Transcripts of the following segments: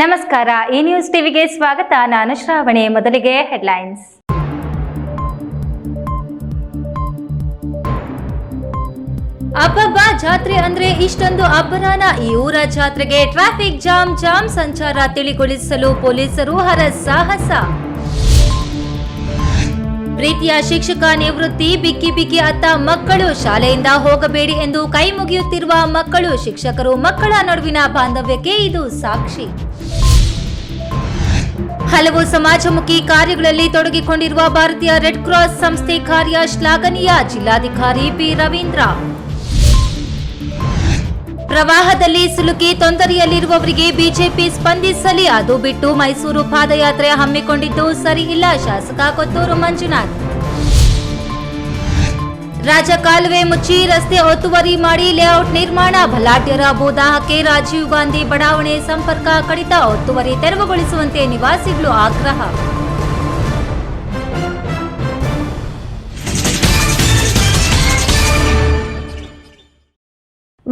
ನಮಸ್ಕಾರ. ಈ ನ್ಯೂಸ್ ಟಿವಿಗೆ ಸ್ವಾಗತ. ನಾನು ಶ್ರಾವಣಿ. ಮೊದಲಿಗೆ ಹೆಡ್ಲೈನ್ಸ್ ಅಬ್ಬಬ್ಬ ಜಾತ್ರೆ ಅಂದ್ರೆ ಇಷ್ಟೊಂದು ಅಬ್ಬರಾನ ಈ ಊರ ಜಾತ್ರೆಗೆ ಟ್ರಾಫಿಕ್ ಜಾಮ್ ಜಾಮ್ ಸಂಚಾರ ತಿಳಿಗೊಳಿಸಲು ಪೊಲೀಸರು ಹರಸಾಹಸ. ಪ್ರೀತಿಯ ಶಿಕ್ಷಕ ನಿವೃತ್ತಿ, ಬಿಕ್ಕಿ ಬಿಕ್ಕಿ ಅತ್ತ ಮಕ್ಕಳು ಶಾಲೆಯಿಂದ ಹೋಗಬೇಡಿ ಎಂದು ಕೈ ಮುಗಿಯುತ್ತಿರುವ ಮಕ್ಕಳು ಶಿಕ್ಷಕರು ಮಕ್ಕಳ ನಡುವಿನ ಬಾಂಧವ್ಯಕ್ಕೆ ಇದು ಸಾಕ್ಷಿ. ಹಲವು ಸಮಾಜಮುಖಿ ಕಾರ್ಯಗಳಲ್ಲಿ ತೊಡಗಿಕೊಂಡಿರುವ ಭಾರತೀಯ ರೆಡ್ ಕ್ರಾಸ್ ಸಂಸ್ಥೆ ಕಾರ್ಯ ಶ್ಲಾಘನೀಯ ಜಿಲ್ಲಾಧಿಕಾರಿ ಪಿ ರವೀಂದ್ರ. ಪ್ರವಾಹದಲ್ಲಿ ಸಿಲುಕಿ ತೊಂದರೆಯಲ್ಲಿರುವವರಿಗೆ ಬಿಜೆಪಿ ಸ್ಪಂದಿಸಲಿ ಅದು ಬಿಟ್ಟು ಮೈಸೂರು ಪಾದಯಾತ್ರೆ ಹಮ್ಮಿಕೊಂಡಿದ್ದು ಸರಿಯಿಲ್ಲ ಶಾಸಕ ಕೊತ್ತೂರು ಮಂಜುನಾಥ್. ರಾಜ ಕಾಲುವೆ ಮುಚ್ಚಿ ರಸ್ತೆ ಒತ್ತುವರಿ ಮಾಡಿ ಲೇಔಟ್ ನಿರ್ಮಾಣ, ಬಲಾಢ್ಯರ ಭೂದಾಹಕ್ಕೆ ರಾಜೀವ್ ಗಾಂಧಿ ಬಡಾವಣೆ ಸಂಪರ್ಕ ಕಡಿತ, ಒತ್ತುವರಿ ತೆರವುಗೊಳಿಸುವಂತೆ ನಿವಾಸಿಗಳು ಆಗ್ರಹ.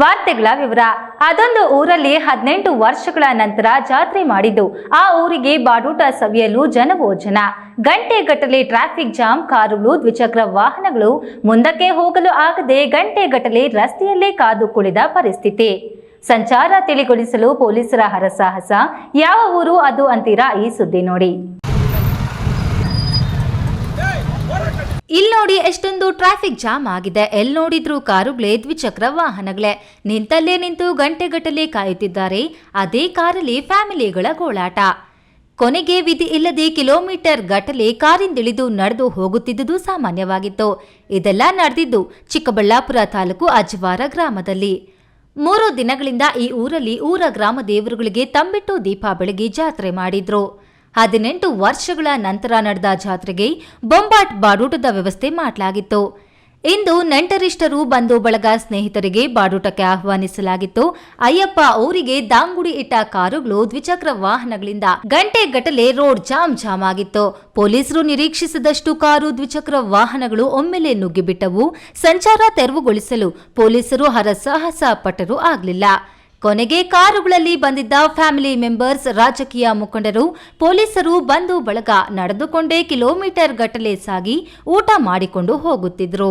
ವಾರ್ತೆಗಳ ವಿವರ. ಅದೊಂದು ಊರಲ್ಲಿ ಹದಿನೆಂಟು ವರ್ಷಗಳ ನಂತರ ಜಾತ್ರೆ ಮಾಡಿದ್ದು. ಆ ಊರಿಗೆ ಬಾಡೂಟ ಸವಿಯಲು ಜನವೋ ಜನ ಗಂಟೆಗಟ್ಟಲೆ ಟ್ರಾಫಿಕ್ ಜಾಮ್, ಕಾರುಗಳು, ದ್ವಿಚಕ್ರ ವಾಹನಗಳು ಮುಂದಕ್ಕೆ ಹೋಗಲು ಆಗದೆ ಗಂಟೆಗಟ್ಟಲೆ ರಸ್ತೆಯಲ್ಲೇ ಕಾದು ಕುಳಿದ ಪರಿಸ್ಥಿತಿ. ಸಂಚಾರ ತಿಳಿಗೊಳಿಸಲು ಪೊಲೀಸರ ಹರಸಾಹಸ. ಯಾವ ಊರು ಅದು ಅಂತೀರಾ ಈ ಸುದ್ದಿ ನೋಡಿ. ಇಲ್ಲಿ ನೋಡಿ ಎಷ್ಟೊಂದು ಟ್ರಾಫಿಕ್ ಜಾಮ್ ಆಗಿದೆ. ಎಲ್ಲಿ ನೋಡಿದ್ರು ಕಾರುಗಳೇ ದ್ವಿಚಕ್ರ ವಾಹನಗಳೇ. ನಿಂತಲ್ಲೇ ನಿಂತು ಗಂಟೆಗಟ್ಟಲೆ ಕಾಯುತ್ತಿದ್ದಾರೆ. ಅದೇ ಕಾರಲ್ಲಿ ಫ್ಯಾಮಿಲಿಗಳ ಗೋಳಾಟ. ಕೊನೆಗೆ ವಿಧಿ ಇಲ್ಲದೆ ಕಿಲೋಮೀಟರ್ ಗಟ್ಟಲೆ ಕಾರಿಂದಿಳಿದು ನಡೆದು ಹೋಗುತ್ತಿದ್ದುದು ಸಾಮಾನ್ಯವಾಗಿತ್ತು. ಇದೆಲ್ಲ ನಡೆದಿದ್ದು ಚಿಕ್ಕಬಳ್ಳಾಪುರ ತಾಲೂಕು ಅಜ್ವಾರ ಗ್ರಾಮದಲ್ಲಿ. ಮೂರು ದಿನಗಳಿಂದ ಈ ಊರಲ್ಲಿ ಊರ ಗ್ರಾಮ ದೇವರುಗಳಿಗೆ ತಂಬಿಟ್ಟು ದೀಪ ಜಾತ್ರೆ ಮಾಡಿದ್ರು. ಹದಿನೆಂಟು ವರ್ಷಗಳ ನಂತರ ನಡೆದ ಜಾತ್ರೆಗೆ ಬೊಂಬಾಟ್ ಬಾಡೂಟದ ವ್ಯವಸ್ಥೆ ಮಾಡಲಾಗಿತ್ತು. ಇಂದು ನೆಂಟರಿಷ್ಟರು ಬಂಧು ಬಳಗ ಸ್ನೇಹಿತರಿಗೆ ಬಾಡೂಟಕ್ಕೆ ಆಹ್ವಾನಿಸಲಾಗಿತ್ತು. ಅಯ್ಯಪ್ಪ ಊರಿಗೆ ದಾಂಗುಡಿ ಇಟ್ಟ ಕಾರುಗಳು ದ್ವಿಚಕ್ರ ವಾಹನಗಳಿಂದ ಗಂಟೆ ಗಟ್ಟಲೆ ರೋಡ್ ಜಾಮ್ ಜಾಮ್ ಆಗಿತ್ತು. ಪೊಲೀಸರು ನಿರೀಕ್ಷಿಸಿದಷ್ಟು ಕಾರು, ದ್ವಿಚಕ್ರ ವಾಹನಗಳು ಒಮ್ಮೆಲೆ ನುಗ್ಗಿಬಿಟ್ಟವು. ಸಂಚಾರ ತೆರವುಗೊಳಿಸಲು ಪೊಲೀಸರು ಹರಸಾಹಸ ಪಟ್ಟರೂ ಆಗಲಿಲ್ಲ. ಕೊನೆಗೆ ಕಾರುಗಳಲ್ಲಿ ಬಂದಿದ್ದ ಫ್ಯಾಮಿಲಿ ಮೆಂಬರ್ಸ್ ರಾಜಕೀಯ ಮುಖಂಡರು ಪೊಲೀಸರು ಬಂದು ಬಳಗ ನಡೆದುಕೊಂಡೇ ಕಿಲೋಮೀಟರ್ ಗಟ್ಟಲೆ ಸಾಗಿ ಊಟ ಮಾಡಿಕೊಂಡು ಹೋಗುತ್ತಿದ್ದರು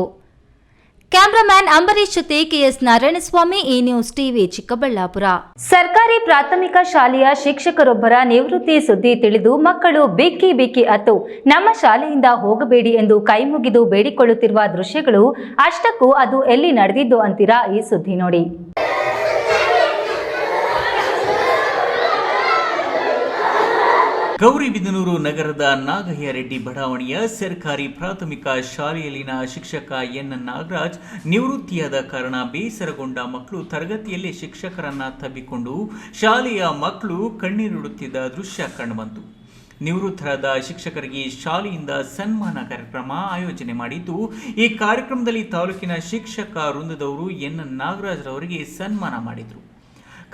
ಕ್ಯಾಮ್ರಾಮ್ಯಾನ್ ಅಂಬರೀಶ್ ಜೊತೆ ಕೆಎಸ್ ನಾರಾಯಣಸ್ವಾಮಿ ಈ ನ್ಯೂಸ್ ಟಿವಿ ಚಿಕ್ಕಬಳ್ಳಾಪುರ. ಸರ್ಕಾರಿ ಪ್ರಾಥಮಿಕ ಶಾಲೆಯ ಶಿಕ್ಷಕರೊಬ್ಬರ ನಿವೃತ್ತಿ ಸುದ್ದಿ ತಿಳಿದು ಮಕ್ಕಳು ಬಿಕ್ಕಿ ಬಿಕ್ಕಿ ಅತ್ತು, ನಮ್ಮ ಶಾಲೆಯಿಂದ ಹೋಗಬೇಡಿ ಎಂದು ಕೈಮುಗಿದು ಬೇಡಿಕೊಳ್ಳುತ್ತಿರುವ ದೃಶ್ಯಗಳು, ಅಷ್ಟಕ್ಕೂ ಅದು ಎಲ್ಲಿ ನಡೆದಿದ್ದು ಅಂತೀರಾ? ಈ ಸುದ್ದಿ ನೋಡಿ. ಗೌರಿಬಿದನೂರು ನಗರದ ನಾಗಯ್ಯ ರೆಡ್ಡಿ ಬಡಾವಣೆಯ ಸರ್ಕಾರಿ ಪ್ರಾಥಮಿಕ ಶಾಲೆಯಲ್ಲಿನ ಶಿಕ್ಷಕ ಎನ್ ನಾಗರಾಜ್ ನಿವೃತ್ತಿಯಾದ ಕಾರಣ ಬೇಸರಗೊಂಡ ಮಕ್ಕಳು ತರಗತಿಯಲ್ಲೇ ಶಿಕ್ಷಕರನ್ನ ತಬ್ಬಿಕೊಂಡು ಶಾಲೆಯ ಮಕ್ಕಳು ಕಣ್ಣೀರಿಡುತ್ತಿದ್ದ ದೃಶ್ಯ ಕಂಡುಬಂತು. ನಿವೃತ್ತರಾದ ಶಿಕ್ಷಕರಿಗೆ ಶಾಲೆಯಿಂದ ಸನ್ಮಾನ ಕಾರ್ಯಕ್ರಮ ಆಯೋಜನೆ ಮಾಡಿದ್ದು, ಈ ಕಾರ್ಯಕ್ರಮದಲ್ಲಿ ತಾಲೂಕಿನ ಶಿಕ್ಷಕ ವೃಂದದವರು ಎನ್ ನಾಗರಾಜ್ರವರಿಗೆ ಸನ್ಮಾನ ಮಾಡಿದರು.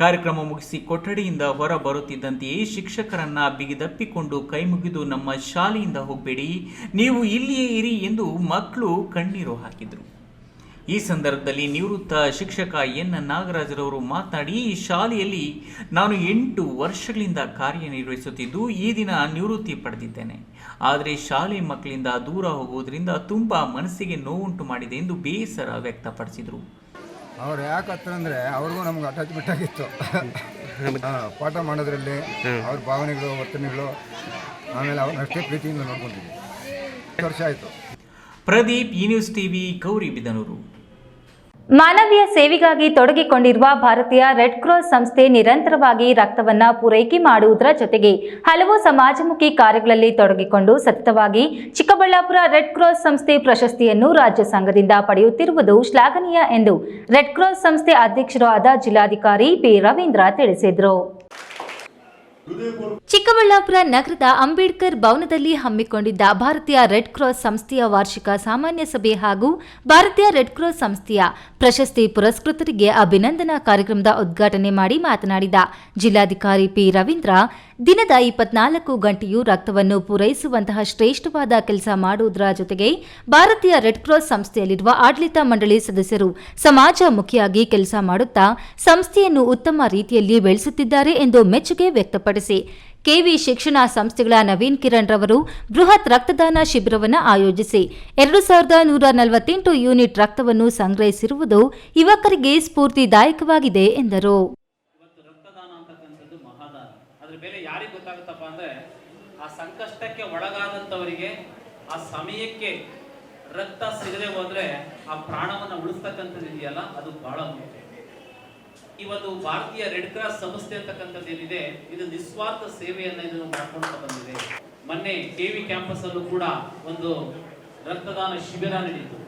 ಕಾರ್ಯಕ್ರಮ ಮುಗಿಸಿ ಕೊಠಡಿಯಿಂದ ಹೊರ ಬರುತ್ತಿದ್ದಂತೆಯೇ ಶಿಕ್ಷಕರನ್ನ ಬಿಗಿದಪ್ಪಿಕೊಂಡು ಕೈಮುಗಿದು ನಮ್ಮ ಶಾಲೆಯಿಂದ ಹೋಗಬೇಡಿ, ನೀವು ಇಲ್ಲಿಯೇ ಇರಿ ಎಂದು ಮಕ್ಕಳು ಕಣ್ಣೀರು ಹಾಕಿದರು. ಈ ಸಂದರ್ಭದಲ್ಲಿ ನಿವೃತ್ತ ಶಿಕ್ಷಕ ಎನ್ ನಾಗರಾಜರವರು ಮಾತನಾಡಿ ಈ ಶಾಲೆಯಲ್ಲಿ ನಾನು ಎಂಟು ವರ್ಷಗಳಿಂದ ಕಾರ್ಯನಿರ್ವಹಿಸುತ್ತಿದ್ದು, ಈ ದಿನ ನಿವೃತ್ತಿ ಪಡೆದಿದ್ದೇನೆ. ಆದರೆ ಶಾಲೆ ಮಕ್ಕಳಿಂದ ದೂರ ಹೋಗುವುದರಿಂದ ತುಂಬ ಮನಸ್ಸಿಗೆ ನೋವುಂಟು ಮಾಡಿದೆ ಎಂದು ಬೇಸರ ವ್ಯಕ್ತಪಡಿಸಿದರು. ಅವ್ರು ಯಾಕೆ ಹತ್ರ ಅಂದರೆ ಅವ್ರಿಗೂ ನಮ್ಗೆ ಅಟ್ಯಾಚ್ಮೆಂಟ್ ಆಗಿತ್ತು. ಪಾಠ ಮಾಡೋದ್ರಲ್ಲಿ ಅವ್ರ ಭಾವನೆಗಳು ವರ್ತನೆಗಳು ಆಮೇಲೆ ಅವ್ರನ್ನ ಅಷ್ಟೇ ಪ್ರೀತಿಯಿಂದ ನೋಡ್ಕೊಂಡಿದ್ವಿ. ವರ್ಷ ಆಯಿತು. Pradeep E news TV Gauribidanur ಮಾನವೀಯ ಸೇವೆಗಾಗಿ ತೊಡಗಿಕೊಂಡಿರುವ ಭಾರತೀಯ ರೆಡ್ ಕ್ರಾಸ್ ಸಂಸ್ಥೆ ನಿರಂತರವಾಗಿ ರಕ್ತವನ್ನ ಪೂರೈಕೆ ಮಾಡುವುದರ ಜೊತೆಗೆ ಹಲವು ಸಮಾಜಮುಖಿ ಕಾರ್ಯಗಳಲ್ಲಿ ತೊಡಗಿಕೊಂಡು ಸತತವಾಗಿ ಚಿಕ್ಕಬಳ್ಳಾಪುರ ರೆಡ್ ಕ್ರಾಸ್ ಸಂಸ್ಥೆ ಪ್ರಶಸ್ತಿಯನ್ನು ರಾಜ್ಯ ಸಂಘದಿಂದ ಪಡೆಯುತ್ತಿರುವುದು ಶ್ಲಾಘನೀಯ ಎಂದು ರೆಡ್ ಕ್ರಾಸ್ ಸಂಸ್ಥೆ ಅಧ್ಯಕ್ಷರೂ ಆದ ಜಿಲ್ಲಾಧಿಕಾರಿ ಪಿ ರವೀಂದ್ರ ತಿಳಿಸಿದರು. ಚಿಕ್ಕಬಳ್ಳಾಪುರ ನಗರದ ಅಂಬೇಡ್ಕರ್ ಭವನದಲ್ಲಿ ಹಮ್ಮಿಕೊಂಡಿದ್ದ ಭಾರತೀಯ ರೆಡ್ ಕ್ರಾಸ್ ಸಂಸ್ಥೆಯ ವಾರ್ಷಿಕ ಸಾಮಾನ್ಯ ಸಭೆ ಹಾಗೂ ಭಾರತೀಯ ರೆಡ್ ಕ್ರಾಸ್ ಸಂಸ್ಥೆಯ ಪ್ರಶಸ್ತಿ ಪುರಸ್ಕೃತರಿಗೆ ಅಭಿನಂದನಾ ಕಾರ್ಯಕ್ರಮದ ಉದ್ಘಾಟನೆ ಮಾಡಿ ಮಾತನಾಡಿದ ಜಿಲ್ಲಾಧಿಕಾರಿ ಪಿ ರವೀಂದ್ರ ದಿನದ ಇಪ್ಪತ್ನಾಲ್ಕು ಗಂಟೆಯೂ ರಕ್ತವನ್ನು ಪೂರೈಸುವಂತಹ ಶ್ರೇಷ್ಠವಾದ ಕೆಲಸ ಮಾಡುವುದರ ಜೊತೆಗೆ ಭಾರತೀಯ ರೆಡ್ ಕ್ರಾಸ್ ಸಂಸ್ಥೆಯಲ್ಲಿರುವ ಆಡಳಿತ ಮಂಡಳಿ ಸದಸ್ಯರು ಸಮಾಜಮುಖಿಯಾಗಿ ಕೆಲಸ ಮಾಡುತ್ತಾ ಸಂಸ್ಥೆಯನ್ನು ಉತ್ತಮ ರೀತಿಯಲ್ಲಿ ಬೆಳೆಸುತ್ತಿದ್ದಾರೆ ಎಂದು ಮೆಚ್ಚುಗೆ ವ್ಯಕ್ತಪಡಿಸಿ. ಕೆವಿ ಶಿಕ್ಷಣ ಸಂಸ್ಥೆಗಳ ನವೀನ್ ಕಿರಣ್ ರವರು ಬೃಹತ್ ರಕ್ತದಾನ ಶಿಬಿರವನ್ನು ಆಯೋಜಿಸಿ ಎರಡು ಸಾವಿರದ ನೂರ ನಲವತ್ತೆಂಟು ಯೂನಿಟ್ ರಕ್ತವನ್ನು ಸಂಗ್ರಹಿಸಿರುವುದು ಯುವಕರಿಗೆ ಸ್ಫೂರ್ತಿದಾಯಕವಾಗಿದೆ ಎಂದರು ಇವತ್ತು ರಕ್ತದಾನ ಅಂತಕ್ಕಂಥದ್ದು ಮಹಾದಾನ ಅದ್ರ ಬೆಲೆ ಯಾರಿಗೆ ಗೊತ್ತಾಗುತ್ತಪ್ಪ ಅಂದ್ರೆ ಆ ಸಂಕಷ್ಟಕ್ಕೆ ಒಳಗಾದಂಥವರಿಗೆ ಆ ಸಮಯಕ್ಕೆ ರಕ್ತ ಸಿಗದೆ ಹೋದ್ರೆ ಆ ಪ್ರಾಣವನ್ನು ಉಳಿಸ್ತಕ್ಕಂಥದ್ದು ಇದೆಯಲ್ಲ, ಅದು ಬಹಳ ಮುಖ್ಯ. ಒಂದು ಭಾರತೀಯ ರೆಡ್ ಕ್ರಾಸ್ ಸಂಸ್ಥೆ ಅಂತಕ್ಕಂಥದ್ದು ಏನಿದೆ, ಇದು ನಿಸ್ವಾರ್ಥ ಸೇವೆಯನ್ನ ಇದನ್ನು ಮಾಡ್ಕೊಂಡು ಬಂದಿದೆ. ಮೊನ್ನೆ ಕೆವಿ ಕ್ಯಾಂಪಸ್ ಅಲ್ಲೂ ಕೂಡ ಒಂದು ರಕ್ತದಾನ ಶಿಬಿರ ನಡೆಯಿತು.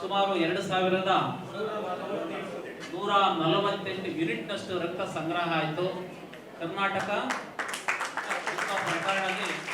ಸುಮಾರು ಎರಡು ಸಾವಿರದ ನೂರ ನಲವತ್ತೆಂಟು ಯೂನಿಟ್ನಷ್ಟು ರಕ್ತ ಸಂಗ್ರಹ ಆಯಿತು. ಕರ್ನಾಟಕ ప్రకారంగానే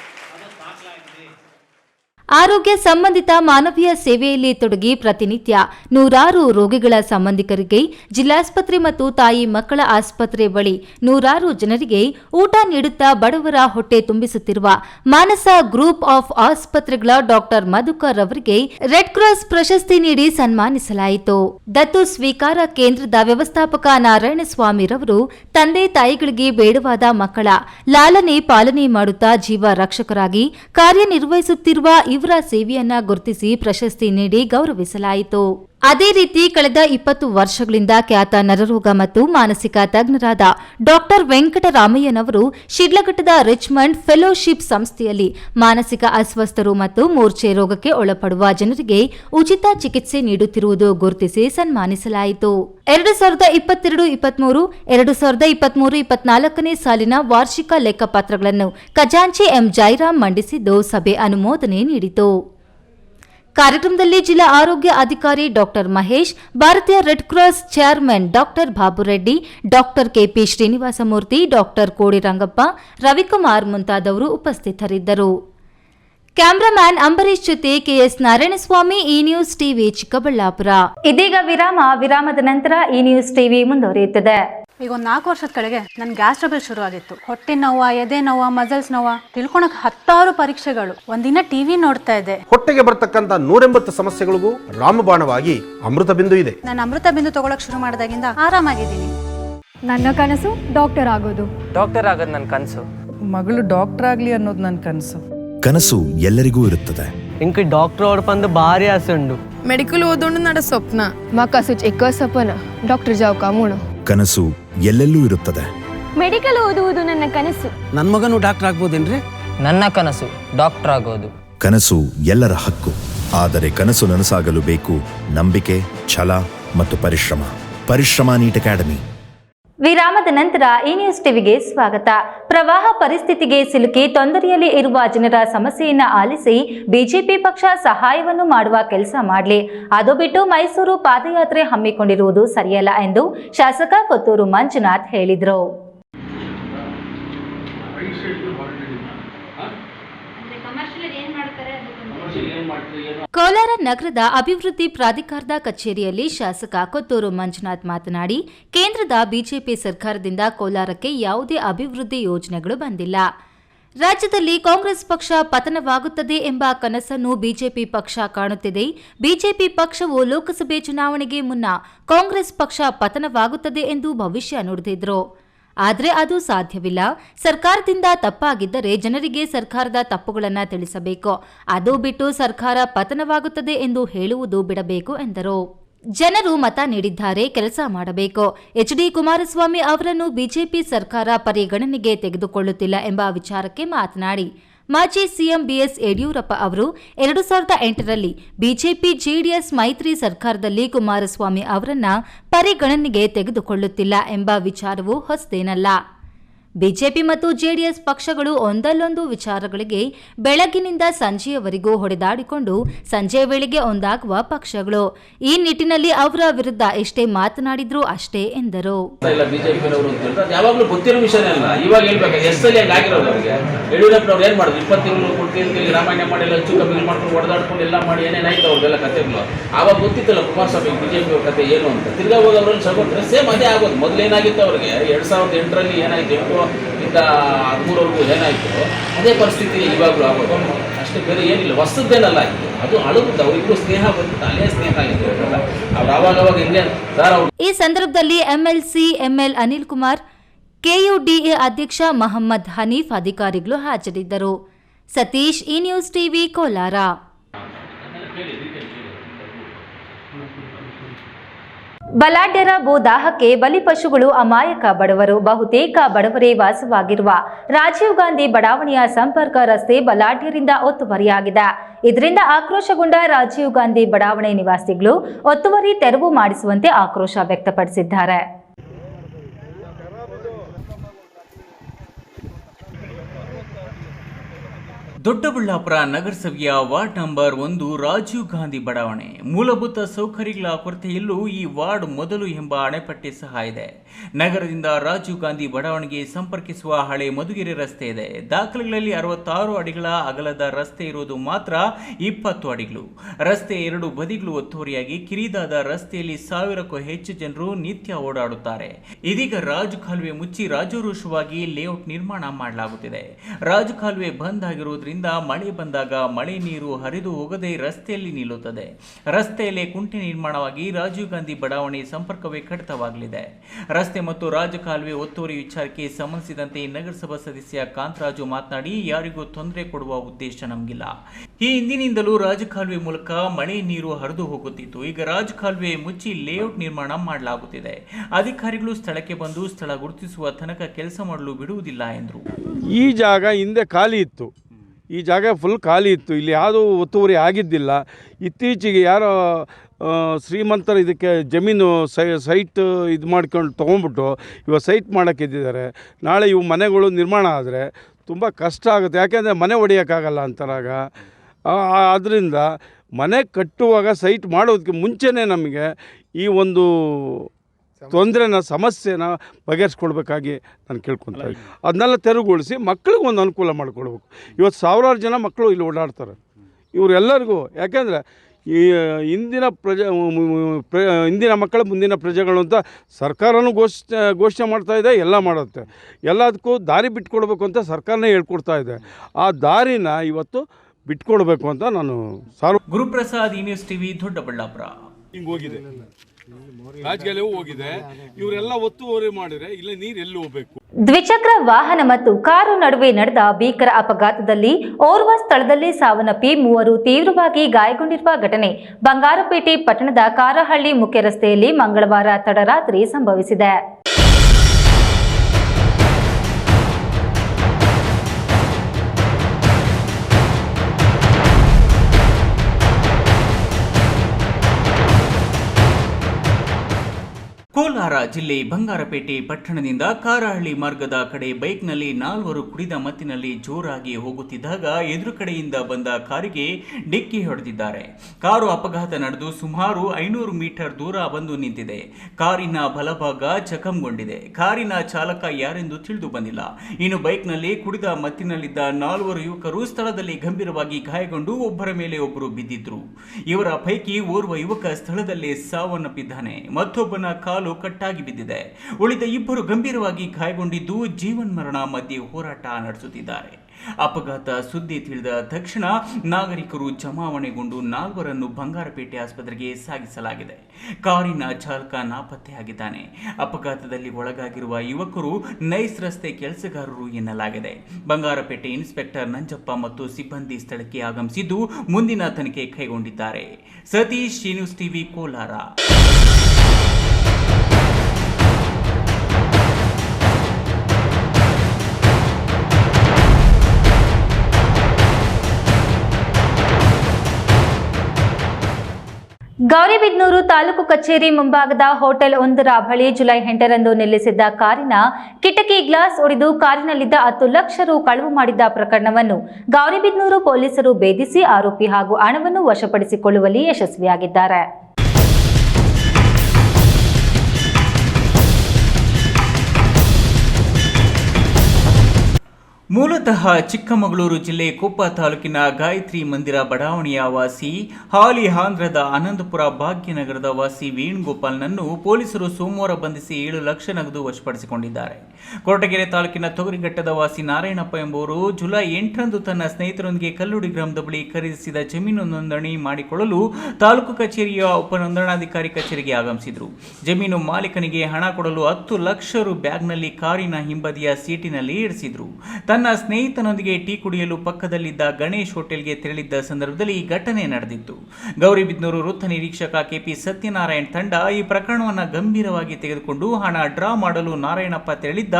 ಆರೋಗ್ಯ ಸಂಬಂಧಿತ ಮಾನವೀಯ ಸೇವೆಯಲ್ಲಿ ತೊಡಗಿ ಪ್ರತಿನಿತ್ಯ ನೂರಾರು ರೋಗಿಗಳ ಸಂಬಂಧಿಕರಿಗೆ ಜಿಲ್ಲಾಸ್ಪತ್ರೆ ಮತ್ತು ತಾಯಿ ಮಕ್ಕಳ ಆಸ್ಪತ್ರೆ ಬಳಿ ನೂರಾರು ಜನರಿಗೆ ಊಟ ನೀಡುತ್ತಾ ಬಡವರ ಹೊಟ್ಟೆ ತುಂಬಿಸುತ್ತಿರುವ ಮಾನಸ ಗ್ರೂಪ್ ಆಫ್ ಆಸ್ಪತ್ರೆಗಳ ಡಾಕ್ಟರ್ ಮಧುಕರ್ ಅವರಿಗೆ ರೆಡ್ ಕ್ರಾಸ್ ಪ್ರಶಸ್ತಿ ನೀಡಿ ಸನ್ಮಾನಿಸಲಾಯಿತು. ದತ್ತು ಸ್ವೀಕಾರ ಕೇಂದ್ರದ ವ್ಯವಸ್ಥಾಪಕ ನಾರಾಯಣಸ್ವಾಮಿರವರು ತಂದೆ ತಾಯಿಗಳಿಗೆ ಬೇಡವಾದ ಮಕ್ಕಳ ಲಾಲನೆ ಪಾಲನೆ ಮಾಡುತ್ತಾ ಜೀವ ರಕ್ಷಕರಾಗಿ ಕಾರ್ಯನಿರ್ವಹಿಸುತ್ತಿರುವ ಇವರ ಸೇವೆಯನ್ನ ಗುರುತಿಸಿ ಪ್ರಶಸ್ತಿ ನೀಡಿ ಗೌರವಿಸಲಾಯಿತು. ಅದೇ ರೀತಿ ಕಳೆದ ಇಪ್ಪತ್ತು ವರ್ಷಗಳಿಂದ ಖ್ಯಾತ ನರರೋಗ ಮತ್ತು ಮಾನಸಿಕ ತಜ್ಞರಾದ ಡಾಕ್ಟರ್ ವೆಂಕಟರಾಮಯ್ಯನವರು ಶಿಡ್ಲಘಟ್ಟದ ರಿಚ್ಮಂಡ್ ಫೆಲೋಶಿಪ್ ಸಂಸ್ಥೆಯಲ್ಲಿ ಮಾನಸಿಕ ಅಸ್ವಸ್ಥರು ಮತ್ತು ಮೂರ್ಛೆ ರೋಗಕ್ಕೆ ಒಳಪಡುವ ಜನರಿಗೆ ಉಚಿತ ಚಿಕಿತ್ಸೆ ನೀಡುತ್ತಿರುವುದು ಗುರುತಿಸಿ ಸನ್ಮಾನಿಸಲಾಯಿತು. ಎರಡು ಸಾವಿರದ ಇಪ್ಪತ್ತೆರಡು, ಇಪ್ಪತ್ಮೂರು, ಎರಡು ಸಾವಿರದ ಇಪ್ಪತ್ಮೂರು, ಇಪ್ಪತ್ನಾಲ್ಕನೇ ಸಾಲಿನ ವಾರ್ಷಿಕ ಲೆಕ್ಕಪತ್ರಗಳನ್ನು ಖಜಾಂಚಿ ಎಂ. ಜೈರಾಮ್ ಮಂಡಿಸಿದ್ದು ಸಭೆ ಅನುಮೋದನೆ ನೀಡಿತು. ಕಾರ್ಯಕ್ರಮದಲ್ಲಿ ಜಿಲ್ಲಾ ಆರೋಗ್ಯ ಅಧಿಕಾರಿ ಡಾಕ್ಟರ್ ಮಹೇಶ್, ಭಾರತೀಯ red cross chairman doctor Babureddy doctor KP Srinivasamurthy, doctor Kodi Rangappa, Ravikumar ಮುಂತಾದವರು ಉಪಸ್ಥಿತರಿದ್ದರು. ಕ್ಯಾಮ್ರಾಮ್ಯಾನ್ ಅಂಬರೀಶ್ ಜೊತೆ ಕೆಎಸ್ ನಾರಾಯಣಸ್ವಾಮಿ, ಈ ನ್ಯೂಸ್ ಟಿವಿ ಚಿಕ್ಕಬಳ್ಳಾಪುರ. ಇದೀಗ ವಿರಾಮ, ವಿರಾಮದ ನಂತರ ಈ ನ್ಯೂಸ್ ಟಿವಿ ಮುಂದುವರಿಯುತ್ತದೆ. ಈಗ ಒಂದು ನಾಲ್ಕು ವರ್ಷದ ಕೆಳಗೆ ನನ್ನ ಗ್ಯಾಸ್ ಟ್ರಬಲ್ ಶುರು ಆಗಿತ್ತು ಹೊಟ್ಟೆ ನೋವ ಎದೆ ನೋವ ಮಸಲ್ಸ್ ನೋವ ತಿಳ್ಕೊಳಕ್ ಹತ್ತಾರು ಪರೀಕ್ಷೆಗಳು ಒಂದಿನ ಟಿವಿ ನೋಡ್ತಾ ಇದ್ದೆ ಹೊಟ್ಟೆಗೆ ಬರ್ತಕ್ಕಂಥ ನೂರೆಂಬತ್ತು ಸಮಸ್ಯೆಗಳಿಗೂ ರಾಮಬಾಣವಾಗಿ ಅಮೃತ ಬಿಂದು ಇದೆ ನಾನು ಅಮೃತ ಬಿಂದು ತಗೊಳಕ್ ಶುರು ಮಾಡಿದಾಗಿಂದ ಆರಾಮಾಗಿದ್ದೀನಿ ನನ್ನ ಕನಸು ಡಾಕ್ಟರ್ ಆಗೋದು ಡಾಕ್ಟರ್ ಆಗೋದು ನನ್ನ ಕನಸು ಮಗಳು ಡಾಕ್ಟರ್ ಆಗಲಿ ಅನ್ನೋದು ನನ್ನ ಕನಸು ಕನಸು ಎಲ್ಲರಿಗೂ ಇರುತ್ತದೆ ఇంక డాక్టర్ ఓడిపందు భారీ ఆశ ఉండు ಮೆಡಿಕಲ್ ಓದೋಣ ನಡ ಸ್ವಪ್ನ ಮಾಕ ಸುಚ್ ಎಕ್ಕ ಸಪನ ಡಾಕ್ಟರ್ ಜಾವ್ ಕಾಮೂಣ ಕನಸು ಎಲ್ಲೆಲ್ಲೂ ಇರುತ್ತದೆ. ಮೆಡಿಕಲ್ ಓದುವುದು ನನ್ನ ಕನಸು. ನನ್ನ ಮಗನು ಡಾಕ್ಟರ್ ಆಗ್ಬೋದೇನ್ರಿ? ನನ್ನ ಕನಸು ಡಾಕ್ಟರ್ ಆಗೋದು. ಕನಸು ಎಲ್ಲರ ಹಕ್ಕು. ಆದರೆ ಕನಸು ನನಸಾಗಲು ಬೇಕು ನಂಬಿಕೆ ಛಲ ಮತ್ತು ಪರಿಶ್ರಮ. ಪರಿಶ್ರಮ ನೀಟ್ ಅಕಾಡೆಮಿ. ವಿರಾಮದ ನಂತರ ಈ ನ್ಯೂಸ್ ಟಿವಿಗೆ ಸ್ವಾಗತ. ಪ್ರವಾಹ ಪರಿಸ್ಥಿತಿಗೆ ಸಿಲುಕಿ ತೊಂದರೆಯಲ್ಲಿ ಇರುವ ಜನರ ಸಮಸ್ಯೆಯನ್ನ ಆಲಿಸಿ ಬಿಜೆಪಿ ಪಕ್ಷ ಸಹಾಯವನ್ನು ಮಾಡುವ ಕೆಲಸ ಮಾಡಲಿ. ಅದು ಬಿಟ್ಟು ಮೈಸೂರು ಪಾದಯಾತ್ರೆ ಹಮ್ಮಿಕೊಂಡಿರುವುದು ಸರಿಯಲ್ಲ ಎಂದು ಶಾಸಕ ಕೊತ್ತೂರು ಮಂಜುನಾಥ್ ಹೇಳಿದರು. ಕೋಲಾರ ನಗರದ ಅಭಿವೃದ್ಧಿ ಪ್ರಾಧಿಕಾರದ ಕಚೇರಿಯಲ್ಲಿ ಶಾಸಕ ಕೊತ್ತೂರು ಮಂಜುನಾಥ್ ಮಾತನಾಡಿ, ಕೇಂದ್ರದ ಬಿಜೆಪಿ ಸರ್ಕಾರದಿಂದ ಕೋಲಾರಕ್ಕೆ ಯಾವುದೇ ಅಭಿವೃದ್ಧಿ ಯೋಜನೆಗಳು ಬಂದಿಲ್ಲ. ರಾಜ್ಯದಲ್ಲಿ ಕಾಂಗ್ರೆಸ್ ಪಕ್ಷ ಪತನವಾಗುತ್ತದೆ ಎಂಬ ಕನಸನ್ನು ಬಿಜೆಪಿ ಪಕ್ಷ ಕಾಣುತ್ತಿದೆ. ಬಿಜೆಪಿ ಪಕ್ಷವು ಲೋಕಸಭೆ ಚುನಾವಣೆಗೆ ಮುನ್ನ ಕಾಂಗ್ರೆಸ್ ಪಕ್ಷ ಪತನವಾಗುತ್ತದೆ ಎಂದು ಭವಿಷ್ಯ ನುಡಿದಿದ್ರು. ಆದರೆ ಅದು ಸಾಧ್ಯವಿಲ್ಲ. ಸರ್ಕಾರದಿಂದ ತಪ್ಪಾಗಿದ್ದರೆ ಜನರಿಗೆ ಸರ್ಕಾರದ ತಪ್ಪುಗಳನ್ನು ತಿಳಿಸಬೇಕು. ಅದು ಬಿಟ್ಟು ಸರ್ಕಾರ ಪತನವಾಗುತ್ತದೆ ಎಂದು ಹೇಳುವುದು ಬಿಡಬೇಕು ಎಂದರು. ಜನರು ಮತ ನೀಡಿದ್ದಾರೆ, ಕೆಲಸ ಮಾಡಬೇಕು. ಎಚ್ ಡಿ ಕುಮಾರಸ್ವಾಮಿ ಅವರನ್ನು ಬಿಜೆಪಿ ಸರ್ಕಾರ ಪರಿಗಣನೆಗೆ ತೆಗೆದುಕೊಳ್ಳುತ್ತಿಲ್ಲ ಎಂಬ ವಿಚಾರಕ್ಕೆ ಮಾತನಾಡಿ. ಮಾಜಿ ಸಿಎಂ ಬಿಎಸ್ ಯಡಿಯೂರಪ್ಪ ಅವರು ಎರಡು ಸಾವಿರದ ಎಂಟರಲ್ಲಿ ಬಿಜೆಪಿ ಜೆಡಿಎಸ್ ಮೈತ್ರಿ ಸರ್ಕಾರದಲ್ಲಿ ಕುಮಾರಸ್ವಾಮಿ ಅವರನ್ನ ಪರಿಗಣನೆಗೆ ತೆಗೆದುಕೊಳ್ಳುತ್ತಿಲ್ಲ ಎಂಬ ವಿಚಾರವು ಹೊಸದೇನಲ್ಲ. ಬಿಜೆಪಿ ಮತ್ತು ಜೆಡಿಎಸ್ ಪಕ್ಷಗಳು ಒಂದಲ್ಲೊಂದು ವಿಚಾರಗಳಿಗೆ ಬೆಳಗಿನಿಂದ ಸಂಜೆಯವರೆಗೂ ಹೊಡೆದಾಡಿಕೊಂಡು ಸಂಜೆ ವೇಳೆಗೆ ಒಂದಾಗುವ ಪಕ್ಷಗಳು. ಈ ನಿಟ್ಟಿನಲ್ಲಿ ಅವರ ವಿರುದ್ಧ ಎಷ್ಟೇ ಮಾತನಾಡಿದ್ರು ಅಷ್ಟೇ ಎಂದರು. ಏನು ಅಂತ ತಿರ್ಗಾ ಹೋದವರಲ್ಲಿ ಸ್ವಲ್ಪ ಸೇಮ್ ಅದೇ ಆಗೋದು. ಮೊದಲೇನಾಗಿತ್ತು ಅವ್ರಿಗೆ? ಎರಡ್ ಸಾವಿರದ ಎಂಟರಲ್ಲಿ ಏನಾಯ್ತು? ಹದಿನೆಂಟರಿಂದ ಹದಿಮೂರವರೆಗೂ ಏನಾಯಿತು ಅದೇ ಪರಿಸ್ಥಿತಿ ಇವಾಗಲೂ ಆಗೋದು. ಅಷ್ಟು ಬೇರೆ ಏನಿಲ್ಲ ಹೊಸದ್ದೇನಲ್ಲ ಆಯಿತು ಅದು ಹಳಬದ್ದು ಅವರಿಗೂ ಸ್ನೇಹ ಬಂತು ಅಲ್ಲೇ ಸ್ನೇಹ ಅವರೆಲ್ಲ ಅವ್ರು ಅವಾಗ ಅವಾಗ ಹಿಂಗೆ ಸರ್ ಈ ಸಂದರ್ಭದಲ್ಲಿ MLC ML Anil Kumar KUDA ಅಧ್ಯಕ್ಷ ಮಹಮ್ಮದ್ ಹನೀಫ್ ಅಧಿಕಾರಿಗಳು ಹಾಜರಿದ್ದರು. Satish E news TV Kolar. ಬಲಾಢ್ಯರ ಭೂದಾಹಕ್ಕೆ ಬಲಿಪಶುಗಳು ಅಮಾಯಕ ಬಡವರು. ಬಹುತೇಕ ಬಡವರೇ ವಾಸವಾಗಿರುವ ರಾಜೀವ್ ಗಾಂಧಿ ಬಡಾವಣೆಯ ಸಂಪರ್ಕ ರಸ್ತೆ ಬಲಾಢ್ಯರಿಂದ ಒತ್ತುವರಿಯಾಗಿದೆ. ಇದರಿಂದ ಆಕ್ರೋಶಗೊಂಡ ರಾಜೀವ್ ಗಾಂಧಿ ಬಡಾವಣೆ ನಿವಾಸಿಗಳು ಒತ್ತುವರಿ ತೆರವು ಮಾಡಿಸುವಂತೆ ಆಕ್ರೋಶ ವ್ಯಕ್ತಪಡಿಸಿದ್ದಾರೆ. ದೊಡ್ಡಬಳ್ಳಾಪುರ ನಗರಸಭೆಯ ವಾರ್ಡ್ ನಂಬರ್ ಒಂದು ರಾಜೀವ್ ಗಾಂಧಿ ಬಡಾವಣೆ. ಮೂಲಭೂತ ಸೌಕರ್ಯಗಳ ಕೊರತೆಯಲ್ಲೂ ಈ ವಾರ್ಡ್ ಮೊದಲು ಎಂಬ ಅಣೆಪಟ್ಟಿ ಸಹ ಇದೆ. ನಗರದಿಂದ ರಾಜೀವ್ ಗಾಂಧಿ ಬಡಾವಣೆಗೆ ಸಂಪರ್ಕಿಸುವ ಹಳೆ ಮಧುಗಿರಿ ರಸ್ತೆ ಇದೆ. ದಾಖಲೆಗಳಲ್ಲಿ ಅರವತ್ತಾರು ಅಡಿಗಳ ಅಗಲದ ರಸ್ತೆ ಇರುವುದು ಮಾತ್ರ ಇಪ್ಪತ್ತು ಅಡಿಗಳು. ರಸ್ತೆ ಎರಡು ಬದಿಗಳು ಒತ್ತುವರಿಯಾಗಿ ಕಿರಿದಾದ ರಸ್ತೆಯಲ್ಲಿ ಸಾವಿರಕ್ಕೂ ಹೆಚ್ಚು ಜನರು ನಿತ್ಯ ಓಡಾಡುತ್ತಾರೆ. ಇದೀಗ ರಾಜು ಕಾಲುವೆ ಮುಚ್ಚಿ ರಾಜಾರೋಷವಾಗಿ ಲೇಔಟ್ ನಿರ್ಮಾಣ ಮಾಡಲಾಗುತ್ತಿದೆ. ರಾಜು ಕಾಲುವೆ ಬಂದ್ ಆಗಿರುವುದರಿಂದ ಮಳೆ ಬಂದಾಗ ಮಳೆ ನೀರು ಹರಿದು ಹೋಗದೆ ರಸ್ತೆಯಲ್ಲಿ ನಿಲ್ಲುತ್ತದೆ. ರಸ್ತೆಯಲ್ಲಿ ಕುಂಟೆ ನಿರ್ಮಾಣವಾಗಿ ರಾಜೀವ್ ಗಾಂಧಿ ಬಡಾವಣೆ ಸಂಪರ್ಕವೇ ಕಡಿತವಾಗಲಿದೆ. ರಸ್ತೆ ಮತ್ತು ರಾಜಕಾಲುವೆ ಒತ್ತುವರಿ ವಿಚಾರಕ್ಕೆ ಸಂಬಂಧಿಸಿದಂತೆ ನಗರಸಭಾ ಸದಸ್ಯ ಕಾಂತರಾಜು ಮಾತನಾಡಿ, ಯಾರಿಗೂ ತೊಂದರೆ ಕೊಡುವ ಉದ್ದೇಶ ನಮಗಿಲ್ಲ. ಈ ಹಿಂದಿನಿಂದಲೂ ರಾಜಕಾಲುವೆ ಮೂಲಕ ಮಳೆ ನೀರು ಹರಿದು ಹೋಗುತ್ತಿತ್ತು. ಈಗ ರಾಜಕಾಲುವೆ ಮುಚ್ಚಿ ಲೇಔಟ್ ನಿರ್ಮಾಣ ಮಾಡಲಾಗುತ್ತಿದೆ. ಅಧಿಕಾರಿಗಳು ಸ್ಥಳಕ್ಕೆ ಬಂದು ಸ್ಥಳ ಗುರುತಿಸುವ ತನಕ ಕೆಲಸ ಮಾಡಲು ಬಿಡುವುದಿಲ್ಲ ಎಂದರು. ಈ ಜಾಗ ಹಿಂದೆ ಖಾಲಿ ಇತ್ತು. ಈ ಜಾಗ ಫುಲ್ ಖಾಲಿ ಇತ್ತು. ಇಲ್ಲಿ ಯಾವುದೂ ಒತ್ತುವರಿ ಆಗಿದ್ದಿಲ್ಲ. ಇತ್ತೀಚೆಗೆ ಯಾರೋ ಶ್ರೀಮಂತರು ಇದಕ್ಕೆ ಜಮೀನು ಸೈಟ್ ಇದು ಮಾಡ್ಕೊಂಡು ತೊಗೊಂಬಿಟ್ಟು ಇವಾಗ ಸೈಟ್ ಮಾಡೋಕ್ಕಿದ್ದಿದ್ದಾರೆ ನಾಳೆ ಇವು ಮನೆಗಳು ನಿರ್ಮಾಣ ಆದರೆ ತುಂಬ ಕಷ್ಟ ಆಗುತ್ತೆ. ಯಾಕೆಂದರೆ ಮನೆ ಹೊಡೆಯೋಕ್ಕಾಗಲ್ಲ ಅಂತಾರಾಗ. ಆದ್ದರಿಂದ ಮನೆ ಕಟ್ಟುವಾಗ ಸೈಟ್ ಮಾಡೋದಕ್ಕೆ ಮುಂಚೆನೇ ನಮಗೆ ಈ ಒಂದು ತೊಂದರೆನ ಸಮಸ್ಯೆನ ಬಗೆಹರಿಸ್ಕೊಳ್ಬೇಕಾಗಿ ನಾನು ಕೇಳ್ಕೊತಾ ಇದ್ದೀನಿ. ಅದನ್ನೆಲ್ಲ ತೆರವುಗೊಳಿಸಿ ಮಕ್ಕಳಿಗೆ ಒಂದು ಅನುಕೂಲ ಮಾಡಿಕೊಡ್ಬೇಕು. ಇವತ್ತು ಸಾವಿರಾರು ಜನ ಮಕ್ಕಳು ಇಲ್ಲಿ ಓಡಾಡ್ತಾರೆ. ಇವರೆಲ್ಲರಿಗೂ ಯಾಕೆಂದರೆ ಈ ಇಂದಿನ ಪ್ರಜೆ ಪ್ರ ಇಂದಿನ ಮಕ್ಕಳ ಮುಂದಿನ ಪ್ರಜೆಗಳು ಅಂತ ಸರ್ಕಾರನೂ ಘೋಷಣೆ ಘೋಷಣೆ ಮಾಡ್ತಾ ಇದೆ ಎಲ್ಲ ಮಾಡುತ್ತೆ. ಎಲ್ಲದಕ್ಕೂ ದಾರಿ ಬಿಟ್ಕೊಡ್ಬೇಕು ಅಂತ ಸರ್ಕಾರನೇ ಹೇಳ್ಕೊಡ್ತಾ ಇದೆ. ಆ ದಾರಿನ ಇವತ್ತು ಬಿಟ್ಕೊಡ್ಬೇಕು ಅಂತ ನಾನು sir Guruprasad news TV Doddaballapura ಹಿಂಗೆ ಹೋಗಿದೆ. ಹೋಗಿದೆ? ಇವರೆಲ್ಲ ಒತ್ತುವರಿ ಮಾಡಿದ್ರೆ ಇಲ್ಲ ನೀರು ಎಲ್ಲಿ ಹೋಗ್ಬೇಕು? ದ್ವಿಚಕ್ರ ವಾಹನ ಮತ್ತು ಕಾರು ನಡುವೆ ನಡೆದ ಭೀಕರ ಅಪಘಾತದಲ್ಲಿ ಓರ್ವ ಸ್ಥಳದಲ್ಲಿ ಸಾವನ್ನಪ್ಪಿ ಮೂವರು ತೀವ್ರವಾಗಿ ಗಾಯಗೊಂಡಿರುವ ಘಟನೆ ಬಂಗಾರಪೇಟೆ ಪಟ್ಟಣದ ಕಾರಹಳ್ಳಿ ಮುಖ್ಯ ರಸ್ತೆಯಲ್ಲಿ ಮಂಗಳವಾರ ತಡರಾತ್ರಿ ಸಂಭವಿಸಿದೆ. ಕೋಲಾರ ಜಿಲ್ಲೆ ಬಂಗಾರಪೇಟೆ ಪಟ್ಟಣದಿಂದ ಕಾರಹಳ್ಳಿ ಮಾರ್ಗದ ಕಡೆ ಬೈಕ್ನಲ್ಲಿ ನಾಲ್ವರು ಕುಡಿದ ಮತ್ತಿನಲ್ಲಿ ಜೋರಾಗಿ ಹೋಗುತ್ತಿದ್ದಾಗ ಎದುರು ಕಡೆಯಿಂದ ಬಂದ ಕಾರಿಗೆ ಡಿಕ್ಕಿ ಹೊಡೆದಿದ್ದಾರೆ. ಕಾರು ಅಪಘಾತ ನಡೆದು ಸುಮಾರು ಐನೂರು ಮೀಟರ್ ದೂರ ಬಂದು ನಿಂತಿದೆ. ಕಾರಿನ ಬಲಭಾಗ ಚಕಂಗೊಂಡಿದೆ ಕಾರಿನ ಚಾಲಕ ಯಾರೆಂದು ತಿಳಿದು ಬಂದಿಲ್ಲ. ಇನ್ನು ಬೈಕ್ನಲ್ಲಿ ಕುಡಿದ ಮತ್ತಿನಲ್ಲಿದ್ದ ನಾಲ್ವರು ಯುವಕರು ಸ್ಥಳದಲ್ಲಿ ಗಂಭೀರವಾಗಿ ಗಾಯಗೊಂಡು ಒಬ್ಬರ ಮೇಲೆ ಒಬ್ಬರು ಬಿದ್ದಿದ್ರು. ಇವರ ಪೈಕಿ ಓರ್ವ ಯುವಕ ಸ್ಥಳದಲ್ಲೇ ಸಾವನ್ನಪ್ಪಿದ್ದಾನೆ. ಮತ್ತೊಬ್ಬನ ಕಾಲು ಕಟ್ಟಾಗಿ ಬಿದ್ದಿದೆ. ಉಳಿದ ಇಬ್ಬರು ಗಂಭೀರವಾಗಿ ಗಾಯಗೊಂಡಿದ್ದು ಜೀವನ್ಮರಣ ಮಧ್ಯೆ ಹೋರಾಟ ನಡೆಸುತ್ತಿದ್ದಾರೆ. ಅಪಘಾತ ಸುದ್ದಿ ತಿಳಿದ ತಕ್ಷಣ ನಾಗರಿಕರು ಜಮಾವಣೆಗೊಂಡು ನಾಲ್ವರನ್ನು ಬಂಗಾರಪೇಟೆ ಆಸ್ಪತ್ರೆಗೆ ಸಾಗಿಸಲಾಗಿದೆ. ಕಾರಿನ ಚಾಲಕ ನಾಪತ್ತೆಯಾಗಿದ್ದಾನೆ. ಅಪಘಾತದಲ್ಲಿ ಒಳಗಾಗಿರುವ ಯುವಕರು ನೈಸ್ ರಸ್ತೆ ಕೆಲಸಗಾರರು ಎನ್ನಲಾಗಿದೆ. ಬಂಗಾರಪೇಟೆ ಇನ್ಸ್ಪೆಕ್ಟರ್ ನಂಜಪ್ಪ ಮತ್ತು ಸಿಬ್ಬಂದಿ ಸ್ಥಳಕ್ಕೆ ಆಗಮಿಸಿದ್ದು ಮುಂದಿನ ತನಿಖೆ ಕೈಗೊಂಡಿದ್ದಾರೆ. Satish news TV Kolar. Gauribidanur ತಾಲೂಕು ಕಚೇರಿ ಮುಂಭಾಗದ ಹೋಟೆಲ್ ಒಂದರ ಬಳಿ ಜುಲೈ ಎಂಟರಂದು ನಿಲ್ಲಿಸಿದ್ದ ಕಾರಿನ ಕಿಟಕಿ ಗ್ಲಾಸ್ ಒಡೆದು ಕಾರಿನಲ್ಲಿದ್ದ ಹತ್ತು ಲಕ್ಷ ರು ಕಳವು ಮಾಡಿದ್ದ ಪ್ರಕರಣವನ್ನು ಗೌರಿಬಿದ್ನೂರು ಪೊಲೀಸರು ಭೇದಿಸಿ ಆರೋಪಿ ಹಾಗೂ ಹಣವನ್ನು ವಶಪಡಿಸಿಕೊಳ್ಳುವಲ್ಲಿ ಯಶಸ್ವಿಯಾಗಿದ್ದಾರೆ. ಮೂಲತಃ ಚಿಕ್ಕಮಗಳೂರು ಜಿಲ್ಲೆ ಕೊಪ್ಪ ತಾಲೂಕಿನ ಗಾಯತ್ರಿ ಮಂದಿರ ಬಡಾವಣೆಯ ವಾಸಿ ಹಾಲಿ ಆಂಧ್ರದ ಆನಂದಪುರ ಭಾಗ್ಯನಗರದ ವಾಸಿ ವೇಣುಗೋಪಾಲ್ನನ್ನು ಪೊಲೀಸರು ಸೋಮವಾರ ಬಂಧಿಸಿ ಏಳು ಲಕ್ಷ ನಗದು ವಶಪಡಿಸಿಕೊಂಡಿದ್ದಾರೆ. ಕೊರಟಗೆರೆ ತಾಲೂಕಿನ ತೊಗರಿಘಟ್ಟದ ವಾಸಿ ನಾರಾಯಣಪ್ಪ ಎಂಬುವರು ಜುಲೈ ಎಂಟರಂದು ತನ್ನ ಸ್ನೇಹಿತರೊಂದಿಗೆ ಕಲ್ಲುಡಿ ಗ್ರಾಮದ ಬಳಿ ಖರೀದಿಸಿದ ಜಮೀನು ನೋಂದಣಿ ಮಾಡಿಕೊಳ್ಳಲು ತಾಲೂಕು ಕಚೇರಿಯ ಉಪನೋಂದಣಾಧಿಕಾರಿ ಕಚೇರಿಗೆ ಆಗಮಿಸಿದರು. ಜಮೀನು ಮಾಲೀಕನಿಗೆ ಹಣ ಕೊಡಲು ಹತ್ತು ಲಕ್ಷ ರು ಬ್ಯಾಗ್ನಲ್ಲಿ ಕಾರಿನ ಹಿಂಬದಿಯ ಸೀಟಿನಲ್ಲಿ ಇರಿಸಿದ್ರು. ತನ್ನ ಸ್ನೇಹಿತನೊಂದಿಗೆ ಟೀ ಕುಡಿಯಲು ಪಕ್ಕದಲ್ಲಿದ್ದ ಗಣೇಶ್ ಹೋಟೆಲ್ಗೆ ತೆರಳಿದ್ದ ಸಂದರ್ಭದಲ್ಲಿ ಈ ಘಟನೆ ನಡೆದಿತ್ತು. ಗೌರಿಬಿದ್ನೂರು ವೃತ್ತ ನಿರೀಕ್ಷಕ ಕೆಪಿ ಸತ್ಯನಾರಾಯಣ್ ತಂಡ ಈ ಪ್ರಕರಣವನ್ನು ಗಂಭೀರವಾಗಿ ತೆಗೆದುಕೊಂಡು ಹಣ ಡ್ರಾ ಮಾಡಲು ನಾರಾಯಣಪ್ಪ ತೆರಳಿದ್ದ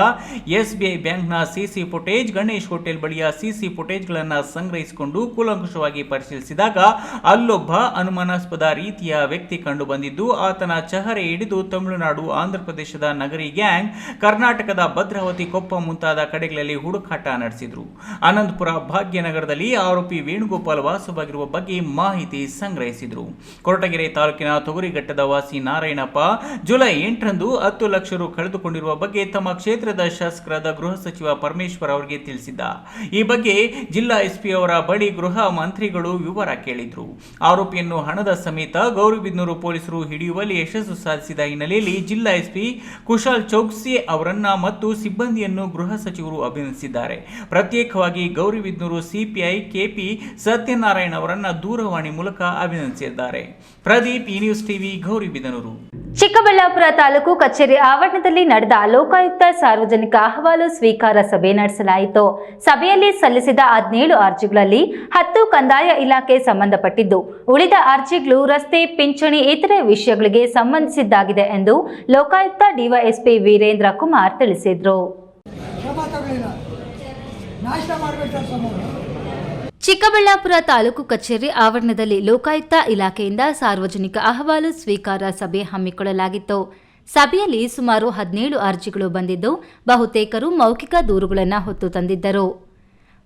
ಎಸ್ಬಿಐ ಬ್ಯಾಂಕ್ನ ಸಿಸಿ ಫುಟೇಜ್, ಗಣೇಶ್ ಹೋಟೆಲ್ ಬಳಿಯ ಸಿಸಿ ಫುಟೇಜ್ಗಳನ್ನು ಸಂಗ್ರಹಿಸಿಕೊಂಡು ಕೂಲಂಕುಷವಾಗಿ ಪರಿಶೀಲಿಸಿದಾಗ ಅಲ್ಲೊಬ್ಬ ಅನುಮಾನಾಸ್ಪದ ರೀತಿಯ ವ್ಯಕ್ತಿ ಕಂಡು ಬಂದಿದ್ದು ಆತನ ಚಹರೆ ಹಿಡಿದು ತಮಿಳುನಾಡು ಆಂಧ್ರಪ್ರದೇಶದ ನಗರಿ ಗ್ಯಾಂಗ್, ಕರ್ನಾಟಕದ ಭದ್ರಾವತಿ ಕೊಪ್ಪ ಮುಂತಾದ ಕಡೆಗಳಲ್ಲಿ ಹುಡುಕಾಟ ನಡೆಸಿದ್ರು. ಆನಂದಪುರ ಭಾಗ್ಯನಗರದಲ್ಲಿ ಆರೋಪಿ ವೇಣುಗೋಪಾಲ್ ವಾಸವಾಗಿರುವ ಬಗ್ಗೆ ಮಾಹಿತಿ ಸಂಗ್ರಹಿಸಿದ್ರು. ಕೊರಟಗೆರೆ ತಾಲೂಕಿನ ತೊಗರಿಘಟ್ಟದ ವಾಸಿ ನಾರಾಯಣಪ್ಪ ಜುಲೈ ಎಂಟರಂದು ಹತ್ತು ಲಕ್ಷ ರು ಕಳೆದುಕೊಂಡಿರುವ ಬಗ್ಗೆ ತಮ್ಮ ಕ್ಷೇತ್ರದ ಶಾಸಕರಾದ ಗೃಹ ಸಚಿವ ಪರಮೇಶ್ವರ್ ಅವರಿಗೆ ತಿಳಿಸಿದ್ದ. ಈ ಬಗ್ಗೆ ಜಿಲ್ಲಾ ಎಸ್ಪಿ ಅವರ ಬಳಿ ಗೃಹ ಮಂತ್ರಿಗಳು ವಿವರ ಕೇಳಿದ್ರು. ಆರೋಪಿಯನ್ನು ಹಣದ ಸಮೇತ ಗೌರಿಬಿದ್ನೂರು ಪೊಲೀಸರು ಹಿಡಿಯುವಲ್ಲಿ ಯಶಸ್ಸು ಸಾಧಿಸಿದ ಹಿನ್ನೆಲೆಯಲ್ಲಿ ಜಿಲ್ಲಾ ಎಸ್ಪಿ ಕುಶಾಲ್ ಚೌಕ್ಸಿ ಅವರನ್ನ ಮತ್ತು ಸಿಬ್ಬಂದಿಯನ್ನು ಗೃಹ ಸಚಿವರು ಅಭಿನಂದಿಸಿದ್ದಾರೆ. ಪ್ರತ್ಯೇಕವಾಗಿ ಗೌರಿಬಿದ್ನೂರು ಸಿಪಿಐ ಕೆಪಿ ಸತ್ಯನಾರಾಯಣ ಅವರನ್ನ ದೂರವಾಣಿ ಮೂಲಕ ಅಭಿನಂದಿಸಿದ್ದಾರೆ. Pradeep E news TV Gauribidanur Chikkaballapur taluk ಕಚೇರಿ ಆವರಣದಲ್ಲಿ ನಡೆದ ಲೋಕಾಯುಕ್ತ ಸಾರ್ವಜನಿಕ ಅಹವಾಲು ಸ್ವೀಕಾರ ಸಭೆ ನಡೆಸಲಾಯಿತು. ಸಭೆಯಲ್ಲಿ ಸಲ್ಲಿಸಿದ ಹದಿನೇಳು ಅರ್ಜಿಗಳಲ್ಲಿ ಹತ್ತು ಕಂದಾಯ ಇಲಾಖೆ ಸಂಬಂಧಪಟ್ಟಿದ್ದು ಉಳಿದ ಅರ್ಜಿಗಳು ರಸ್ತೆ ಪಿಂಚಣಿ ಇತರೆ ವಿಷಯಗಳಿಗೆ ಸಂಬಂಧಿಸಿದ್ದಾಗಿದೆ ಎಂದು ಲೋಕಾಯುಕ್ತ ಡಿವೈಎಸ್ಪಿ ವೀರೇಂದ್ರ ಕುಮಾರ್ ತಿಳಿಸಿದರು. ಚಿಕ್ಕಬಳ್ಳಾಪುರ ತಾಲೂಕು ಕಚೇರಿ ಆವರಣದಲ್ಲಿ ಲೋಕಾಯುಕ್ತ ಇಲಾಖೆಯಿಂದ ಸಾರ್ವಜನಿಕ ಅಹವಾಲು ಸ್ವೀಕಾರ ಸಭೆ ಹಮ್ಮಿಕೊಳ್ಳಲಾಗಿತ್ತು. ಸಭೆಯಲ್ಲಿ ಸುಮಾರು ಹದಿನೇಳು ಅರ್ಜಿಗಳು ಬಂದಿದ್ದು, ಬಹುತೇಕರು ಮೌಖಿಕ ದೂರುಗಳನ್ನು ಹೊತ್ತು ತಂದಿದ್ದರು.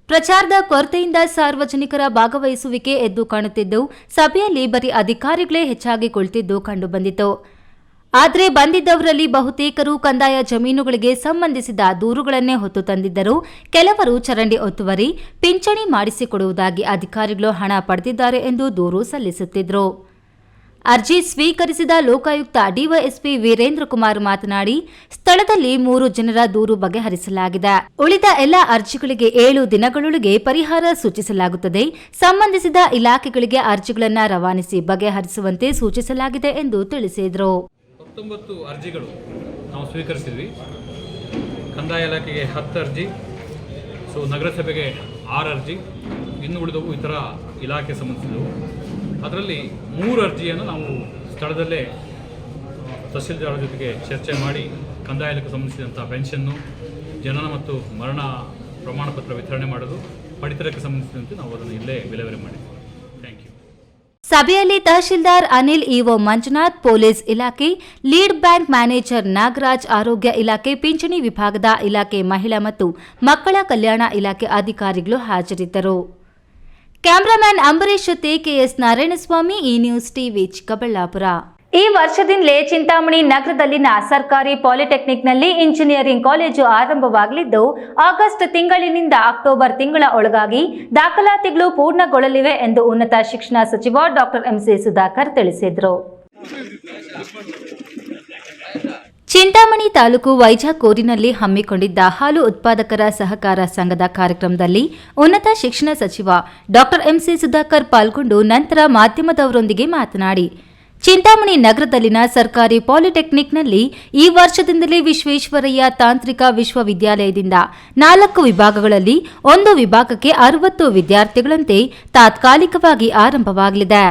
ಪ್ರಚಾರದ ಕೊರತೆಯಿಂದ ಸಾರ್ವಜನಿಕರ ಭಾಗವಹಿಸುವಿಕೆ ಎದ್ದು ಕಾಣುತ್ತಿದ್ದು, ಸಭೆಯಲ್ಲಿ ಬರೀ ಅಧಿಕಾರಿಗಳೇ ಹೆಚ್ಚಾಗಿ ಕುಳಿತಿದ್ದು ಕಂಡುಬಂದಿತು ಆದರೆ ಬಂದಿದ್ದವರಲ್ಲಿ ಬಹುತೇಕರು ಕಂದಾಯ ಜಮೀನುಗಳಿಗೆ ಸಂಬಂಧಿಸಿದ ದೂರುಗಳನ್ನೇ ಹೊತ್ತು ತಂದಿದ್ದರು. ಕೆಲವರು ಚರಂಡಿ ಒತ್ತುವರಿ, ಪಿಂಚಣಿ ಮಾಡಿಸಿಕೊಡುವುದಾಗಿ ಅಧಿಕಾರಿಗಳು ಹಣ ಪಡೆದಿದ್ದಾರೆ ಎಂದು ದೂರು ಸಲ್ಲಿಸುತ್ತಿದ್ದರು ಅರ್ಜಿ ಸ್ವೀಕರಿಸಿದ ಲೋಕಾಯುಕ್ತ ಡಿವೈಎಸ್ಪಿ ವೀರೇಂದ್ರ ಕುಮಾರ್ ಮಾತನಾಡಿ, ಸ್ಥಳದಲ್ಲಿ ಮೂರು ಜನರ ದೂರು ಬಗೆಹರಿಸಲಾಗಿದೆ. ಉಳಿದ ಎಲ್ಲ ಅರ್ಜಿಗಳಿಗೆ ಏಳು ದಿನಗಳೊಳಗೆ ಪರಿಹಾರ ಸೂಚಿಸಲಾಗುತ್ತದೆ. ಸಂಬಂಧಿಸಿದ ಇಲಾಖೆಗಳಿಗೆ ಅರ್ಜಿಗಳನ್ನು ರವಾನಿಸಿ ಬಗೆಹರಿಸುವಂತೆ ಸೂಚಿಸಲಾಗಿದೆ ಎಂದು ತಿಳಿಸಿದರು. ಹತ್ತೊಂಬತ್ತು ಅರ್ಜಿಗಳು ನಾವು ಸ್ವೀಕರಿಸಿದ್ವಿ. ಕಂದಾಯ ಇಲಾಖೆಗೆ ಹತ್ತು ಅರ್ಜಿ, ಸೊ ನಗರಸಭೆಗೆ ಆರು ಅರ್ಜಿ, ಇನ್ನು ಉಳಿದವು ಇತರ ಇಲಾಖೆ ಸಂಬಂಧಿಸಿದವು. ಅದರಲ್ಲಿ ಮೂರು ಅರ್ಜಿಯನ್ನು ನಾವು ಸ್ಥಳದಲ್ಲೇ ತಹಸೀಲ್ದಾರ ಜೊತೆಗೆ ಚರ್ಚೆ ಮಾಡಿ, ಕಂದಾಯ ಇಲಾಖೆ ಸಂಬಂಧಿಸಿದಂಥ ಪೆನ್ಷನ್ನು, ಜನನ ಮತ್ತು ಮರಣ ಪ್ರಮಾಣಪತ್ರ ವಿತರಣೆ ಮಾಡಲು ಪಡಿತರಕ್ಕೆ ಸಂಬಂಧಿಸಿದಂತೆ ನಾವು ಅದನ್ನು ಇಲ್ಲೇ ವಿಲೇವಾರಿ ಮಾಡಿದ್ವಿ. ಸಭೆಯಲ್ಲಿ ತಹಶೀಲ್ದಾರ್ ಅನಿಲ್ ಇಒ ಮಂಜುನಾಥ್, ಪೊಲೀಸ್ ಇಲಾಖೆ ಲೀಡ್ ಬ್ಯಾಂಕ್ ಮ್ಯಾನೇಜರ್ ನಾಗರಾಜ್, ಆರೋಗ್ಯ ಇಲಾಖೆ ಪಿಂಚಣಿ ವಿಭಾಗದ ಇಲಾಖೆ ಮಹಿಳಾ ಮತ್ತು ಮಕ್ಕಳ ಕಲ್ಯಾಣ ಇಲಾಖೆ ಅಧಿಕಾರಿಗಳು ಹಾಜರಿದ್ದರು. ಕ್ಯಾಮರಾಮ್ಯಾನ್ ಅಂಬರೀಶ್ ಜೊತೆ KS Narayanaswamy, E news TV Chikkaballapur. ಈ ವರ್ಷದಿಂದಲೇ ಚಿಂತಾಮಣಿ ನಗರದಲ್ಲಿನ ಸರ್ಕಾರಿ ಪಾಲಿಟೆಕ್ನಿಕ್ನಲ್ಲಿ ಇಂಜಿನಿಯರಿಂಗ್ ಕಾಲೇಜು ಆರಂಭವಾಗಲಿದ್ದು, ಆಗಸ್ಟ್ ತಿಂಗಳಿನಿಂದ ಅಕ್ಟೋಬರ್ ತಿಂಗಳ ಒಳಗಾಗಿ ದಾಖಲಾತಿಗಳು ಪೂರ್ಣಗೊಳ್ಳಲಿವೆ ಎಂದು ಉನ್ನತ ಶಿಕ್ಷಣ ಸಚಿವ ಡಾಕ್ಟರ್ ಎಂಸಿ ಸುಧಾಕರ್ ತಿಳಿಸಿದರು. ಚಿಂತಾಮಣಿ ತಾಲೂಕು ವೈಜಾಕೋರಿನಲ್ಲಿ ಹಮ್ಮಿಕೊಂಡಿದ್ದ ಹಾಲು ಉತ್ಪಾದಕರ ಸಹಕಾರ ಸಂಘದ ಕಾರ್ಯಕ್ರಮದಲ್ಲಿ ಉನ್ನತ ಶಿಕ್ಷಣ ಸಚಿವ ಡಾಕ್ಟರ್ ಎಂಸಿ ಸುಧಾಕರ್ ಪಾಲ್ಗೊಂಡು ನಂತರ ಮಾಧ್ಯಮದವರೊಂದಿಗೆ ಮಾತನಾಡಿ ಚಿಂತಾಮಣಿ ನಗರದಲ್ಲಿನ ಸರ್ಕಾರಿ ಪಾಲಿಟೆಕ್ನಿಕ್ನಲ್ಲಿ ಈ ವರ್ಷದಿಂದಲೇ ವಿಶ್ವೇಶ್ವರಯ್ಯ ತಾಂತ್ರಿಕ ವಿಶ್ವವಿದ್ಯಾಲಯದಿಂದ ನಾಲ್ಕು ವಿಭಾಗಗಳಲ್ಲಿ ಒಂದು ವಿಭಾಗಕ್ಕೆ ಅರವತ್ತು ವಿದ್ಯಾರ್ಥಿಗಳಂತೆ ತಾತ್ಕಾಲಿಕವಾಗಿ ಆರಂಭವಾಗಲಿದೆ.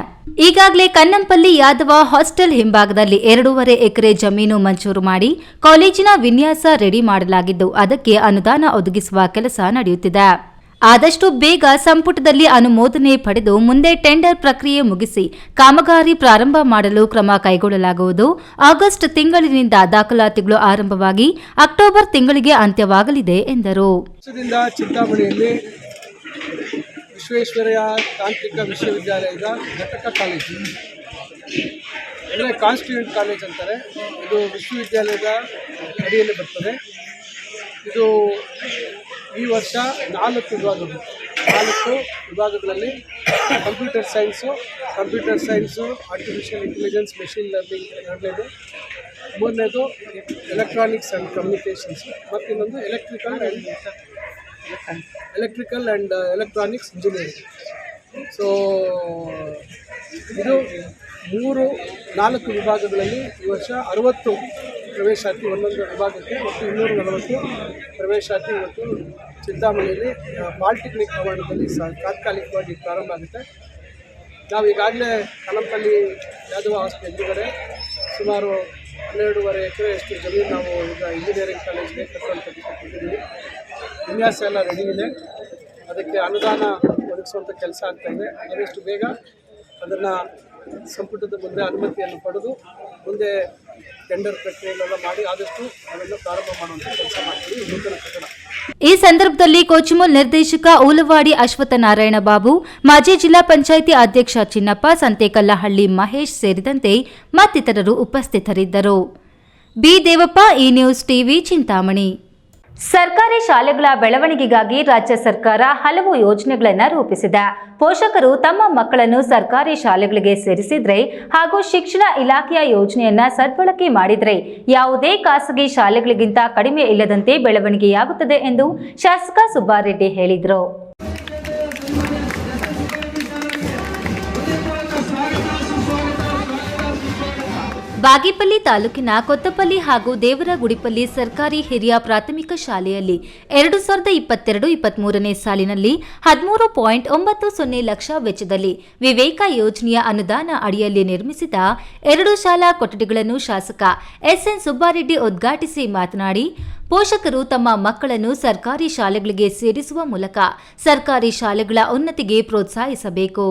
ಈಗಾಗಲೇ ಕನ್ನಂಪಲ್ಲಿ ಯಾದವ ಹಾಸ್ಟೆಲ್ ಹಿಂಭಾಗದಲ್ಲಿ ಎರಡೂವರೆ ಎಕರೆ ಜಮೀನು ಮಂಜೂರು ಮಾಡಿ ಕಾಲೇಜಿನ ವಿನ್ಯಾಸ ರೆಡಿ ಮಾಡಲಾಗಿದ್ದು, ಅದಕ್ಕೆ ಅನುದಾನ ಒದಗಿಸುವ ಕೆಲಸ ನಡೆಯುತ್ತಿದೆ. ಆದಷ್ಟು ಬೇಗ ಸಂಪುಟದಲ್ಲಿ ಅನುಮೋದನೆ ಪಡೆದು ಮುಂದೆ ಟೆಂಡರ್ ಪ್ರಕ್ರಿಯೆ ಮುಗಿಸಿ ಕಾಮಗಾರಿ ಪ್ರಾರಂಭ ಮಾಡಲು ಕ್ರಮ ಕೈಗೊಳ್ಳಲಾಗುವುದು. ಆಗಸ್ಟ್ ತಿಂಗಳಿನಿಂದ ದಾಖಲಾತಿಗಳು ಆರಂಭವಾಗಿ ಅಕ್ಟೋಬರ್ ತಿಂಗಳಿಗೆ ಅಂತ್ಯವಾಗಲಿದೆ ಎಂದರು. ಚಿಂತಾಮಣಿಯಲ್ಲಿ ವಿಶ್ವೇಶ್ವರಯ್ಯ ತಾಂತ್ರಿಕ ವಿಶ್ವವಿದ್ಯಾಲಯದ ಘಟಕ ಕಾಲೇಜು. ಅಂದರೆ ಕಾನ್ಸ್ಟಿಟ್ಯೂಂಟ್ ಕಾಲೇಜ್ ಅಂತಾರೆ. ಇದು ವಿಶ್ವವಿದ್ಯಾಲಯದ ಅಡಿಯಲ್ಲಿ ಬರ್ತದೆ. ಇದು ಈ ವರ್ಷ ನಾಲ್ಕು ವಿಭಾಗಗಳು. ನಾಲ್ಕು ವಿಭಾಗಗಳಲ್ಲಿ computer science computer science artificial intelligence machine learning ಎರಡನೇದು. ಮೂರನೇದು ಎಲೆಕ್ಟ್ರಾನಿಕ್ಸ್ ಆ್ಯಂಡ್ ಕಮ್ಯುನಿಕೇಷನ್ಸ್ ಮತ್ತು ಇನ್ನೊಂದು electrical and electrical and electronics engineering so ಇದು ಮೂರು, ನಾಲ್ಕು ವಿಭಾಗಗಳಲ್ಲಿ ಈ ವರ್ಷ ಅರವತ್ತು ಪ್ರವೇಶಾತಿ ಒಂದೊಂದು ವಿಭಾಗಕ್ಕೆ ಮತ್ತು ಇನ್ನೂರ ನಲವತ್ತು ಪ್ರವೇಶಾತಿ ಮತ್ತು ಚಿಂತಾಮಣಿಯಲ್ಲಿ ಪಾಲಿಟೆಕ್ನಿಕ್ ಭವನದಲ್ಲಿ ಸಹ ತಾತ್ಕಾಲಿಕವಾಗಿ ಪ್ರಾರಂಭ ಆಗುತ್ತೆ. ನಾವು ಈಗಾಗಲೇ ಕಲಂಪಲ್ಲಿ ಯಾದವ ಹಾಸ್ಟೆಲ್ ಎದುರುಗಡೆ ಸುಮಾರು ಹನ್ನೆರಡೂವರೆ ಎಕರೆಯಷ್ಟು ಜಮೀನು ನಾವು ಈಗ ಇಂಜಿನಿಯರಿಂಗ್ ಕಾಲೇಜ್ಗೆ ಕಟ್ಟುವಂಥದ್ದು ವಿನ್ಯಾಸ ಎಲ್ಲ ರೆಡಿ ಇದೆ. ಅದಕ್ಕೆ ಅನುದಾನ ಒದಗಿಸುವಂಥ ಕೆಲಸ ಆಗ್ತಾ ಇದೆ. ಆದಷ್ಟು ಬೇಗ ಅದನ್ನು ಸಂಪುಟದ ಮುಂದೆ ಅನುಮತಿಯನ್ನು ಪಡೆದು ಮುಂದೆ ಟೆಂಡರ್ ಪ್ರಕ್ರಿಯೆಗಳನ್ನ ಮಾಡಿ ಆದಷ್ಟು ಅದನ್ನು ಪ್ರಾರಂಭ ಮಾಡುವಂಥ ಕೆಲಸ ಮಾಡ್ತೀವಿ. ನೂತನ ಕಟ್ಟಡ ಈ ಸಂದರ್ಭದಲ್ಲಿ ಕೋಚಿಮೂಲ್ ನಿರ್ದೇಶಕ ಊಲವಾಡಿ ಅಶ್ವತ್ಥನಾರಾಯಣ ಬಾಬು, ಮಾಜಿ ಜಿಲ್ಲಾ ಪಂಚಾಯಿತಿ ಅಧ್ಯಕ್ಷ ಚಿನ್ನಪ್ಪ, ಸಂತೇಕಲ್ಲಹಳ್ಳಿ ಮಹೇಶ್ ಸೇರಿದಂತೆ ಮತ್ತಿತರರು ಉಪಸ್ಥಿತರಿದ್ದರು. B Devappa, E news TV Chintamani. ಸರ್ಕಾರಿ ಶಾಲೆಗಳ ಬೆಳವಣಿಗೆಗಾಗಿ ರಾಜ್ಯ ಸರ್ಕಾರ ಹಲವು ಯೋಜನೆಗಳನ್ನು ರೂಪಿಸಿದೆ. ಪೋಷಕರು ತಮ್ಮ ಮಕ್ಕಳನ್ನು ಸರ್ಕಾರಿ ಶಾಲೆಗಳಿಗೆ ಸೇರಿಸಿದ್ರೆ ಹಾಗೂ ಶಿಕ್ಷಣ ಇಲಾಖೆಯ ಯೋಜನೆಯನ್ನ ಸದ್ಬಳಕೆ ಮಾಡಿದ್ರೆ ಯಾವುದೇ ಖಾಸಗಿ ಶಾಲೆಗಳಿಗಿಂತ ಕಡಿಮೆ ಇಲ್ಲದಂತೆ ಬೆಳವಣಿಗೆಯಾಗುತ್ತದೆ ಎಂದು ಶಾಸಕ ಸುಬ್ಬಾರೆಡ್ಡಿ ಹೇಳಿದರು. ಬಾಗೇಪಲ್ಲಿ ತಾಲೂಕಿನ ಕೊತ್ತಪಲ್ಲಿ ಹಾಗೂ ದೇವರಗುಡಿಪಲ್ಲಿ ಸರ್ಕಾರಿ ಹಿರಿಯ ಪ್ರಾಥಮಿಕ ಶಾಲೆಯಲ್ಲಿ ಎರಡು ಸಾವಿರದ ಇಪ್ಪತ್ತೆರಡು ಇಪ್ಪತ್ಮೂರನೇ ಸಾಲಿನಲ್ಲಿ ಹದಿಮೂರು ಪಾಯಿಂಟ್ ಒಂಬತ್ತು ಸೊನ್ನೆ ಲಕ್ಷ ವೆಚ್ಚದಲ್ಲಿ ವಿವೇಕ ಯೋಜನೆಯ ಅನುದಾನ ಅಡಿಯಲ್ಲಿ ನಿರ್ಮಿಸಿದ ಎರಡು ಶಾಲಾ ಕೊಠಡಿಗಳನ್ನು ಶಾಸಕ ಎಸ್ಎನ್ ಸುಬ್ಬಾರೆಡ್ಡಿ ಉದ್ಘಾಟಿಸಿ ಮಾತನಾಡಿ, ಪೋಷಕರು ತಮ್ಮ ಮಕ್ಕಳನ್ನು ಸರ್ಕಾರಿ ಶಾಲೆಗಳಿಗೆ ಸೇರಿಸುವ ಮೂಲಕ ಸರ್ಕಾರಿ ಶಾಲೆಗಳ ಉನ್ನತಿಗೆ ಪ್ರೋತ್ಸಾಹಿಸಬೇಕು.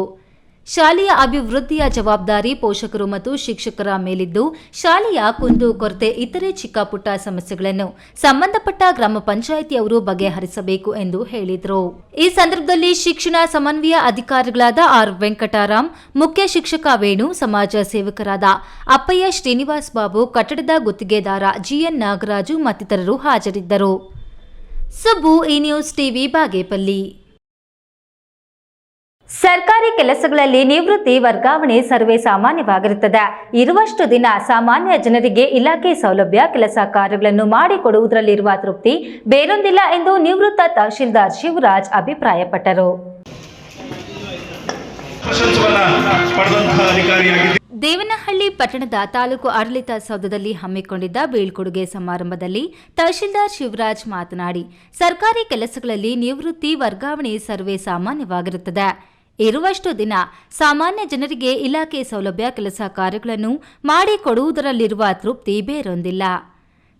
ಶಾಲೆಯ ಅಭಿವೃದ್ಧಿಯ ಜವಾಬ್ದಾರಿ ಪೋಷಕರು ಮತ್ತು ಶಿಕ್ಷಕರ ಮೇಲಿದ್ದು, ಶಾಲೆಯ ಕುಂದು ಕೊರತೆ ಇತರೆ ಚಿಕ್ಕಪುಟ್ಟ ಸಮಸ್ಯೆಗಳನ್ನು ಸಂಬಂಧಪಟ್ಟ ಗ್ರಾಮ ಪಂಚಾಯಿತಿಯವರು ಬಗೆಹರಿಸಬೇಕು ಎಂದು ಹೇಳಿದರು. ಈ ಸಂದರ್ಭದಲ್ಲಿ ಶಿಕ್ಷಣ ಸಮನ್ವಯ ಅಧಿಕಾರಿಗಳಾದ ಆರ್ ವೆಂಕಟರಾಮ್, ಮುಖ್ಯ ಶಿಕ್ಷಕ ವೇಣು, ಸಮಾಜ ಸೇವಕರಾದ ಅಪ್ಪಯ್ಯ ಶ್ರೀನಿವಾಸ್ ಬಾಬು, ಕಟ್ಟಡದ ಗುತ್ತಿಗೆದಾರ ಜಿಎನ್ ನಾಗರಾಜು ಮತ್ತಿತರರು ಹಾಜರಿದ್ದರು. ಸಬ್ಬು ಈ ನ್ಯೂಸ್ ಟಿವಿ, ಬಾಗೇಪಲ್ಲಿ. ಸರ್ಕಾರಿ ಕೆಲಸಗಳಲ್ಲಿ ನಿವೃತ್ತಿ ವರ್ಗಾವಣೆ ಸರ್ವೆ ಸಾಮಾನ್ಯವಾಗಿರುತ್ತದೆ. ಇರುವಷ್ಟು ದಿನ ಸಾಮಾನ್ಯ ಜನರಿಗೆ ಇಲಾಖೆ ಸೌಲಭ್ಯ ಕೆಲಸ ಕಾರ್ಯಗಳನ್ನು ಮಾಡಿಕೊಡುವುದರಲ್ಲಿರುವ ತೃಪ್ತಿ ಬೇರೊಂದಿಲ್ಲ ಎಂದು ನಿವೃತ್ತ ತಹಶೀಲ್ದಾರ್ ಶಿವರಾಜ್ ಅಭಿಪ್ರಾಯಪಟ್ಟರು. ದೇವನಹಳ್ಳಿ ಪಟ್ಟಣದ ತಾಲೂಕು ಆಡಳಿತ ಸೌಧದಲ್ಲಿ ಹಮ್ಮಿಕೊಂಡಿದ್ದ ಬೀಳ್ಕೊಡುಗೆ ಸಮಾರಂಭದಲ್ಲಿ ತಹಶೀಲ್ದಾರ್ ಶಿವರಾಜ್ ಮಾತನಾಡಿ ಸರ್ಕಾರಿ ಕೆಲಸಗಳಲ್ಲಿ ನಿವೃತ್ತಿ ವರ್ಗಾವಣೆ ಸರ್ವೆ ಸಾಮಾನ್ಯವಾಗಿರುತ್ತದೆ. ಇರುವಷ್ಟು ದಿನ ಸಾಮಾನ್ಯ ಜನರಿಗೆ ಇಲಾಖೆ ಸೌಲಭ್ಯ ಕೆಲಸ ಕಾರ್ಯಗಳನ್ನು ಮಾಡಿಕೊಡುವುದರಲ್ಲಿರುವ ತೃಪ್ತಿ ಬೇರೊಂದಿಲ್ಲ.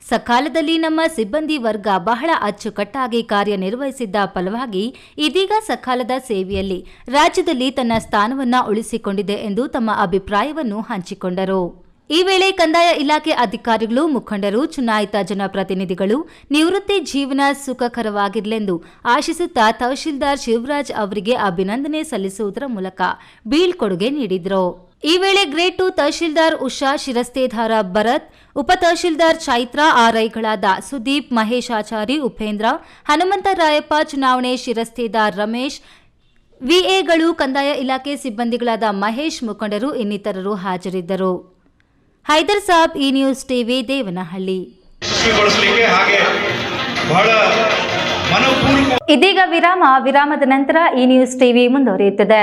ಸಕಾಲದಲ್ಲಿ ನಮ್ಮ ಸಿಬ್ಬಂದಿ ವರ್ಗ ಬಹಳ ಅಚ್ಚುಕಟ್ಟಾಗಿ ಕಾರ್ಯನಿರ್ವಹಿಸಿದ್ದ ಫಲವಾಗಿ ಇದೀಗ ಸಕಾಲದ ಸೇವೆಯಲ್ಲಿ ರಾಜ್ಯದಲ್ಲಿ ತನ್ನ ಸ್ಥಾನವನ್ನ ಉಳಿಸಿಕೊಂಡಿದೆ ಎಂದು ತಮ್ಮ ಅಭಿಪ್ರಾಯವನ್ನು ಹಂಚಿಕೊಂಡರು. ಈ ವೇಳೆ ಕಂದಾಯ ಇಲಾಖೆ ಅಧಿಕಾರಿಗಳು, ಮುಖಂಡರು, ಚುನಾಯಿತ ಜನಪ್ರತಿನಿಧಿಗಳು ನಿವೃತ್ತಿ ಜೀವನ ಸುಖಕರವಾಗಿರಲೆಂದು ಆಶಿಸುತ್ತಾ ತಹಶೀಲ್ದಾರ್ ಶಿವರಾಜ್ ಅವರಿಗೆ ಅಭಿನಂದನೆ ಸಲ್ಲಿಸುವುದರ ಮೂಲಕ ಬೀಳ್ಕೊಡುಗೆ ನೀಡಿದರು. ಈ ವೇಳೆ ಗ್ರೇಡ್ ಟು ತಹಶೀಲ್ದಾರ್ ಉಷಾ ಶಿರಸ್ತೇದಾರ ಭರತ್, ಉಪ ತಹಶೀಲ್ದಾರ್ ಚೈತ್ರ, ಆರ್ಐಗಳಾದ ಸುದೀಪ್ ಮಹೇಶಾಚಾರಿ ಉಪೇಂದ್ರ ಹನುಮಂತರಾಯಪ್ಪ ಚುನಾವಣೆ ಶಿರಸ್ತೇದಾರ್ ರಮೇಶ್, ವಿಎಗಳು, ಕಂದಾಯ ಇಲಾಖೆ ಸಿಬ್ಬಂದಿಗಳಾದ ಮಹೇಶ್, ಮುಖಂಡರು ಇನ್ನಿತರರು ಹಾಜರಿದ್ದರು. ಹೈದರ್ ಸಾಬ್ ಈ ನ್ಯೂಸ್ ಟಿವಿ ದೇವನಹಳ್ಳಿ. ಇದೀಗ ವಿರಾಮ ವಿರಾಮದ ನಂತರ ಈ ನ್ಯೂಸ್ ಟಿವಿ ಮುಂದುವರಿಯುತ್ತದೆ.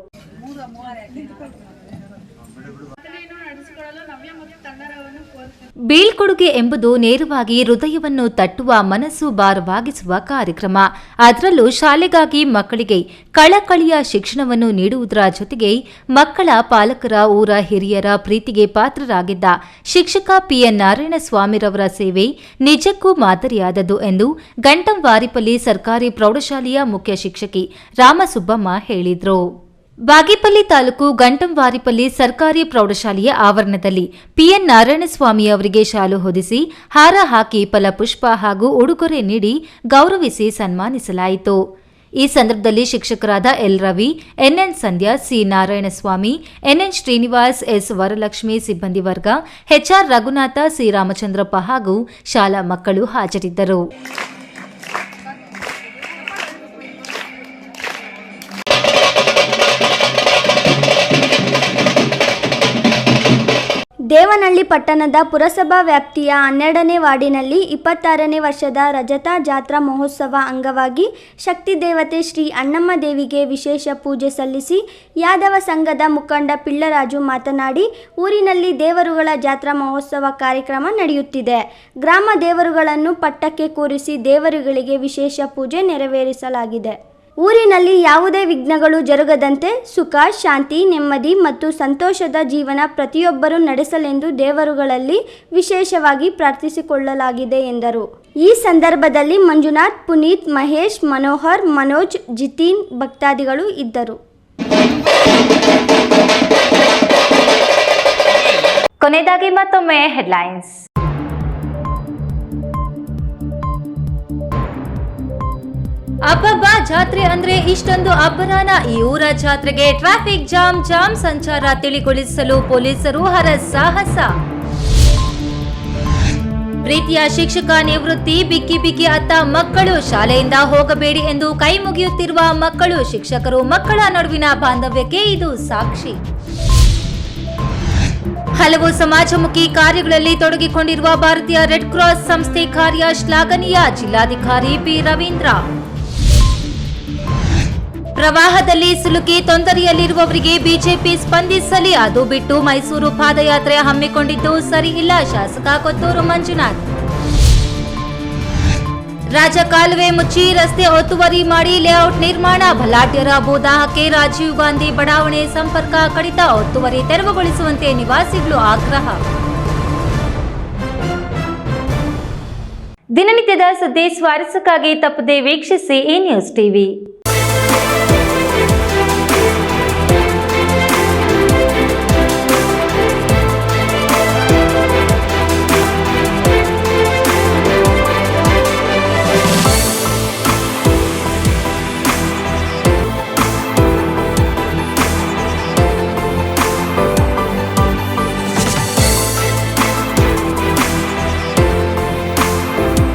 ಬೀಳ್ಕೊಡುಗೆ ಎಂಬುದು ನೇರವಾಗಿ ಹೃದಯವನ್ನು ತಟ್ಟುವ ಮನಸ್ಸು ಭಾರವಾಗಿಸುವ ಕಾರ್ಯಕ್ರಮ. ಅದರಲ್ಲೂ ಶಾಲೆಗಾಗಿ ಮಕ್ಕಳಿಗೆ ಕಳಕಳಿಯ ಶಿಕ್ಷಣವನ್ನು ನೀಡುವುದರ ಜೊತೆಗೆ ಮಕ್ಕಳ ಪಾಲಕರ ಊರ ಹಿರಿಯರ ಪ್ರೀತಿಗೆ ಪಾತ್ರರಾಗಿದ್ದ ಶಿಕ್ಷಕ ಪಿಎನ್ ನಾರಾಯಣಸ್ವಾಮಿರವರ ಸೇವೆ ನಿಜಕ್ಕೂ ಮಾದರಿಯಾದದ್ದು ಎಂದು ಗಂಟಂವಾರಿಪಲ್ಲಿ ಸರ್ಕಾರಿ ಪ್ರೌಢಶಾಲೆಯ ಮುಖ್ಯ ಶಿಕ್ಷಕಿ ರಾಮಸುಬ್ಬಮ್ಮ ಹೇಳಿದರು. ಬಾಗೇಪಲ್ಲಿ ತಾಲೂಕು ಗಂಟಂವಾರಿಪಲ್ಲಿ ಸರ್ಕಾರಿ ಪ್ರೌಢಶಾಲೆಯ ಆವರಣದಲ್ಲಿ ಪಿಎನ್ ನಾರಾಯಣಸ್ವಾಮಿ ಅವರಿಗೆ ಶಾಲು ಹೊದಿಸಿ ಹಾರ ಹಾಕಿ ಫಲಪುಷ್ಪ ಹಾಗೂ ಉಡುಗೊರೆ ನೀಡಿ ಗೌರವಿಸಿ ಸನ್ಮಾನಿಸಲಾಯಿತು. ಈ ಸಂದರ್ಭದಲ್ಲಿ ಶಿಕ್ಷಕರಾದ L Ravi, NN Sandhya, C Narayanaswamy, NN Srinivas, S Varalakshmi ಸಿಬ್ಬಂದಿ ವರ್ಗ ಎಚ್ಆರ್ ರಘುನಾಥ, ಸಿ ರಾಮಚಂದ್ರಪ್ಪ ಹಾಗೂ ಶಾಲಾ ಮಕ್ಕಳು ಹಾಜರಿದ್ದರು. ದೇವನಹಳ್ಳಿ ಪಟ್ಟಣದ ಪುರಸಭಾ ವ್ಯಾಪ್ತಿಯ ಹನ್ನೆರಡನೇ ವಾರ್ಡಿನಲ್ಲಿ ಇಪ್ಪತ್ತಾರನೇ ವರ್ಷದ ರಜತಾ ಜಾತ್ರಾ ಮಹೋತ್ಸವ ಅಂಗವಾಗಿ ಶಕ್ತಿ ದೇವತೆ ಶ್ರೀ ಅಣ್ಣಮ್ಮ ದೇವಿಗೆ ವಿಶೇಷ ಪೂಜೆ ಸಲ್ಲಿಸಿ ಯಾದವ ಸಂಘದ ಮುಖಂಡ ಪಿಳ್ಳರಾಜು ಮಾತನಾಡಿ, ಊರಿನಲ್ಲಿ ದೇವರುಗಳ ಜಾತ್ರಾ ಮಹೋತ್ಸವ ಕಾರ್ಯಕ್ರಮ ನಡೆಯುತ್ತಿದೆ. ಗ್ರಾಮ ದೇವರುಗಳನ್ನು ಪಟ್ಟಕ್ಕೆ ಕೂರಿಸಿ ದೇವರುಗಳಿಗೆ ವಿಶೇಷ ಪೂಜೆ ನೆರವೇರಿಸಲಾಗಿದೆ. ಊರಿನಲ್ಲಿ ಯಾವುದೇ ವಿಘ್ನಗಳು ಜರುಗದಂತೆ ಸುಖ, ಶಾಂತಿ, ನೆಮ್ಮದಿ ಮತ್ತು ಸಂತೋಷದ ಜೀವನ ಪ್ರತಿಯೊಬ್ಬರೂ ನಡೆಸಲೆಂದು ದೇವರುಗಳಲ್ಲಿ ವಿಶೇಷವಾಗಿ ಪ್ರಾರ್ಥಿಸಿಕೊಳ್ಳಲಾಗಿದೆ ಎಂದರು. ಈ ಸಂದರ್ಭದಲ್ಲಿ ಮಂಜುನಾಥ್, ಪುನೀತ್, ಮಹೇಶ್, ಮನೋಹರ್, ಮನೋಜ್, ಜಿತೀನ್ ಭಕ್ತಾದಿಗಳು ಇದ್ದರು. ಕೊನೆಯದಾಗಿ ಮತ್ತೊಮ್ಮೆ ಹೆಡ್ಲೈನ್ಸ್ ಅಬ್ಬಬ್ಬ ಜಾತ್ರೆ ಅಂದ್ರೆ ಇಷ್ಟೊಂದು ಅಬ್ಬರಾನ ಈ ಊರ ಜಾತ್ರೆಗೆ ಟ್ರಾಫಿಕ್ ಜಾಮ್ ಜಾಮ್ ಸಂಚಾರ ತಿಳಿಗೊಳಿಸಲು ಪೊಲೀಸರು ಹರ ಸಾಹಸ. ಪ್ರೀತಿಯ ಶಿಕ್ಷಕ ನಿವೃತ್ತಿ, ಬಿಕ್ಕಿ ಬಿಕ್ಕಿ ಅತ್ತ ಮಕ್ಕಳು ಶಾಲೆಯಿಂದ ಹೋಗಬೇಡಿ ಎಂದು ಕೈ ಮುಗಿಯುತ್ತಿರುವ ಮಕ್ಕಳು, ಶಿಕ್ಷಕರು ಮಕ್ಕಳ ನಡುವಿನ ಬಾಂಧವ್ಯಕ್ಕೆ ಇದು ಸಾಕ್ಷಿ. ಹಲವು ಸಮಾಜಮುಖಿ ಕಾರ್ಯಗಳಲ್ಲಿ ತೊಡಗಿಕೊಂಡಿರುವ ಭಾರತೀಯ ರೆಡ್ ಕ್ರಾಸ್ ಸಂಸ್ಥೆ ಕಾರ್ಯ ಶ್ಲಾಘನೀಯ ಜಿಲ್ಲಾಧಿಕಾರಿ ಪಿ ರವೀಂದ್ರ. ಪ್ರವಾಹದಲ್ಲಿ ಸಿಲುಕಿ ತೊಂದರೆಯಲ್ಲಿರುವವರಿಗೆ ಬಿಜೆಪಿ ಸ್ಪಂದಿಸಲಿ ಅದು ಬಿಟ್ಟು ಮೈಸೂರು ಪಾದಯಾತ್ರೆ ಹಮ್ಮಿಕೊಂಡಿದ್ದು ಸರಿಯಿಲ್ಲ. ಶಾಸಕ ಕೊತ್ತೂರು ಮಂಜುನಾಥ್. ರಾಜ ಕಾಲುವೆ ಮುಚ್ಚಿ ರಸ್ತೆ ಒತ್ತುವರಿ ಮಾಡಿ ಲೇಔಟ್ ನಿರ್ಮಾಣ. ಬಲಾಢ್ಯರ ಭೂದಾಹಕ್ಕೆ ರಾಜೀವ್ ಗಾಂಧಿ ಬಡಾವಣೆ ಸಂಪರ್ಕ ಕಡಿತ. ಒತ್ತುವರಿ ತೆರವುಗೊಳಿಸುವಂತೆ ನಿವಾಸಿಗಳು ಆಗ್ರಹ. ದಿನನಿತ್ಯದ ಸುದ್ದಿ ಸ್ವಾರಸ್ಯಕ್ಕಾಗಿ ತಪ್ಪದೆ ವೀಕ್ಷಿಸಿ ಈ ನ್ಯೂಸ್ ಟಿವಿ.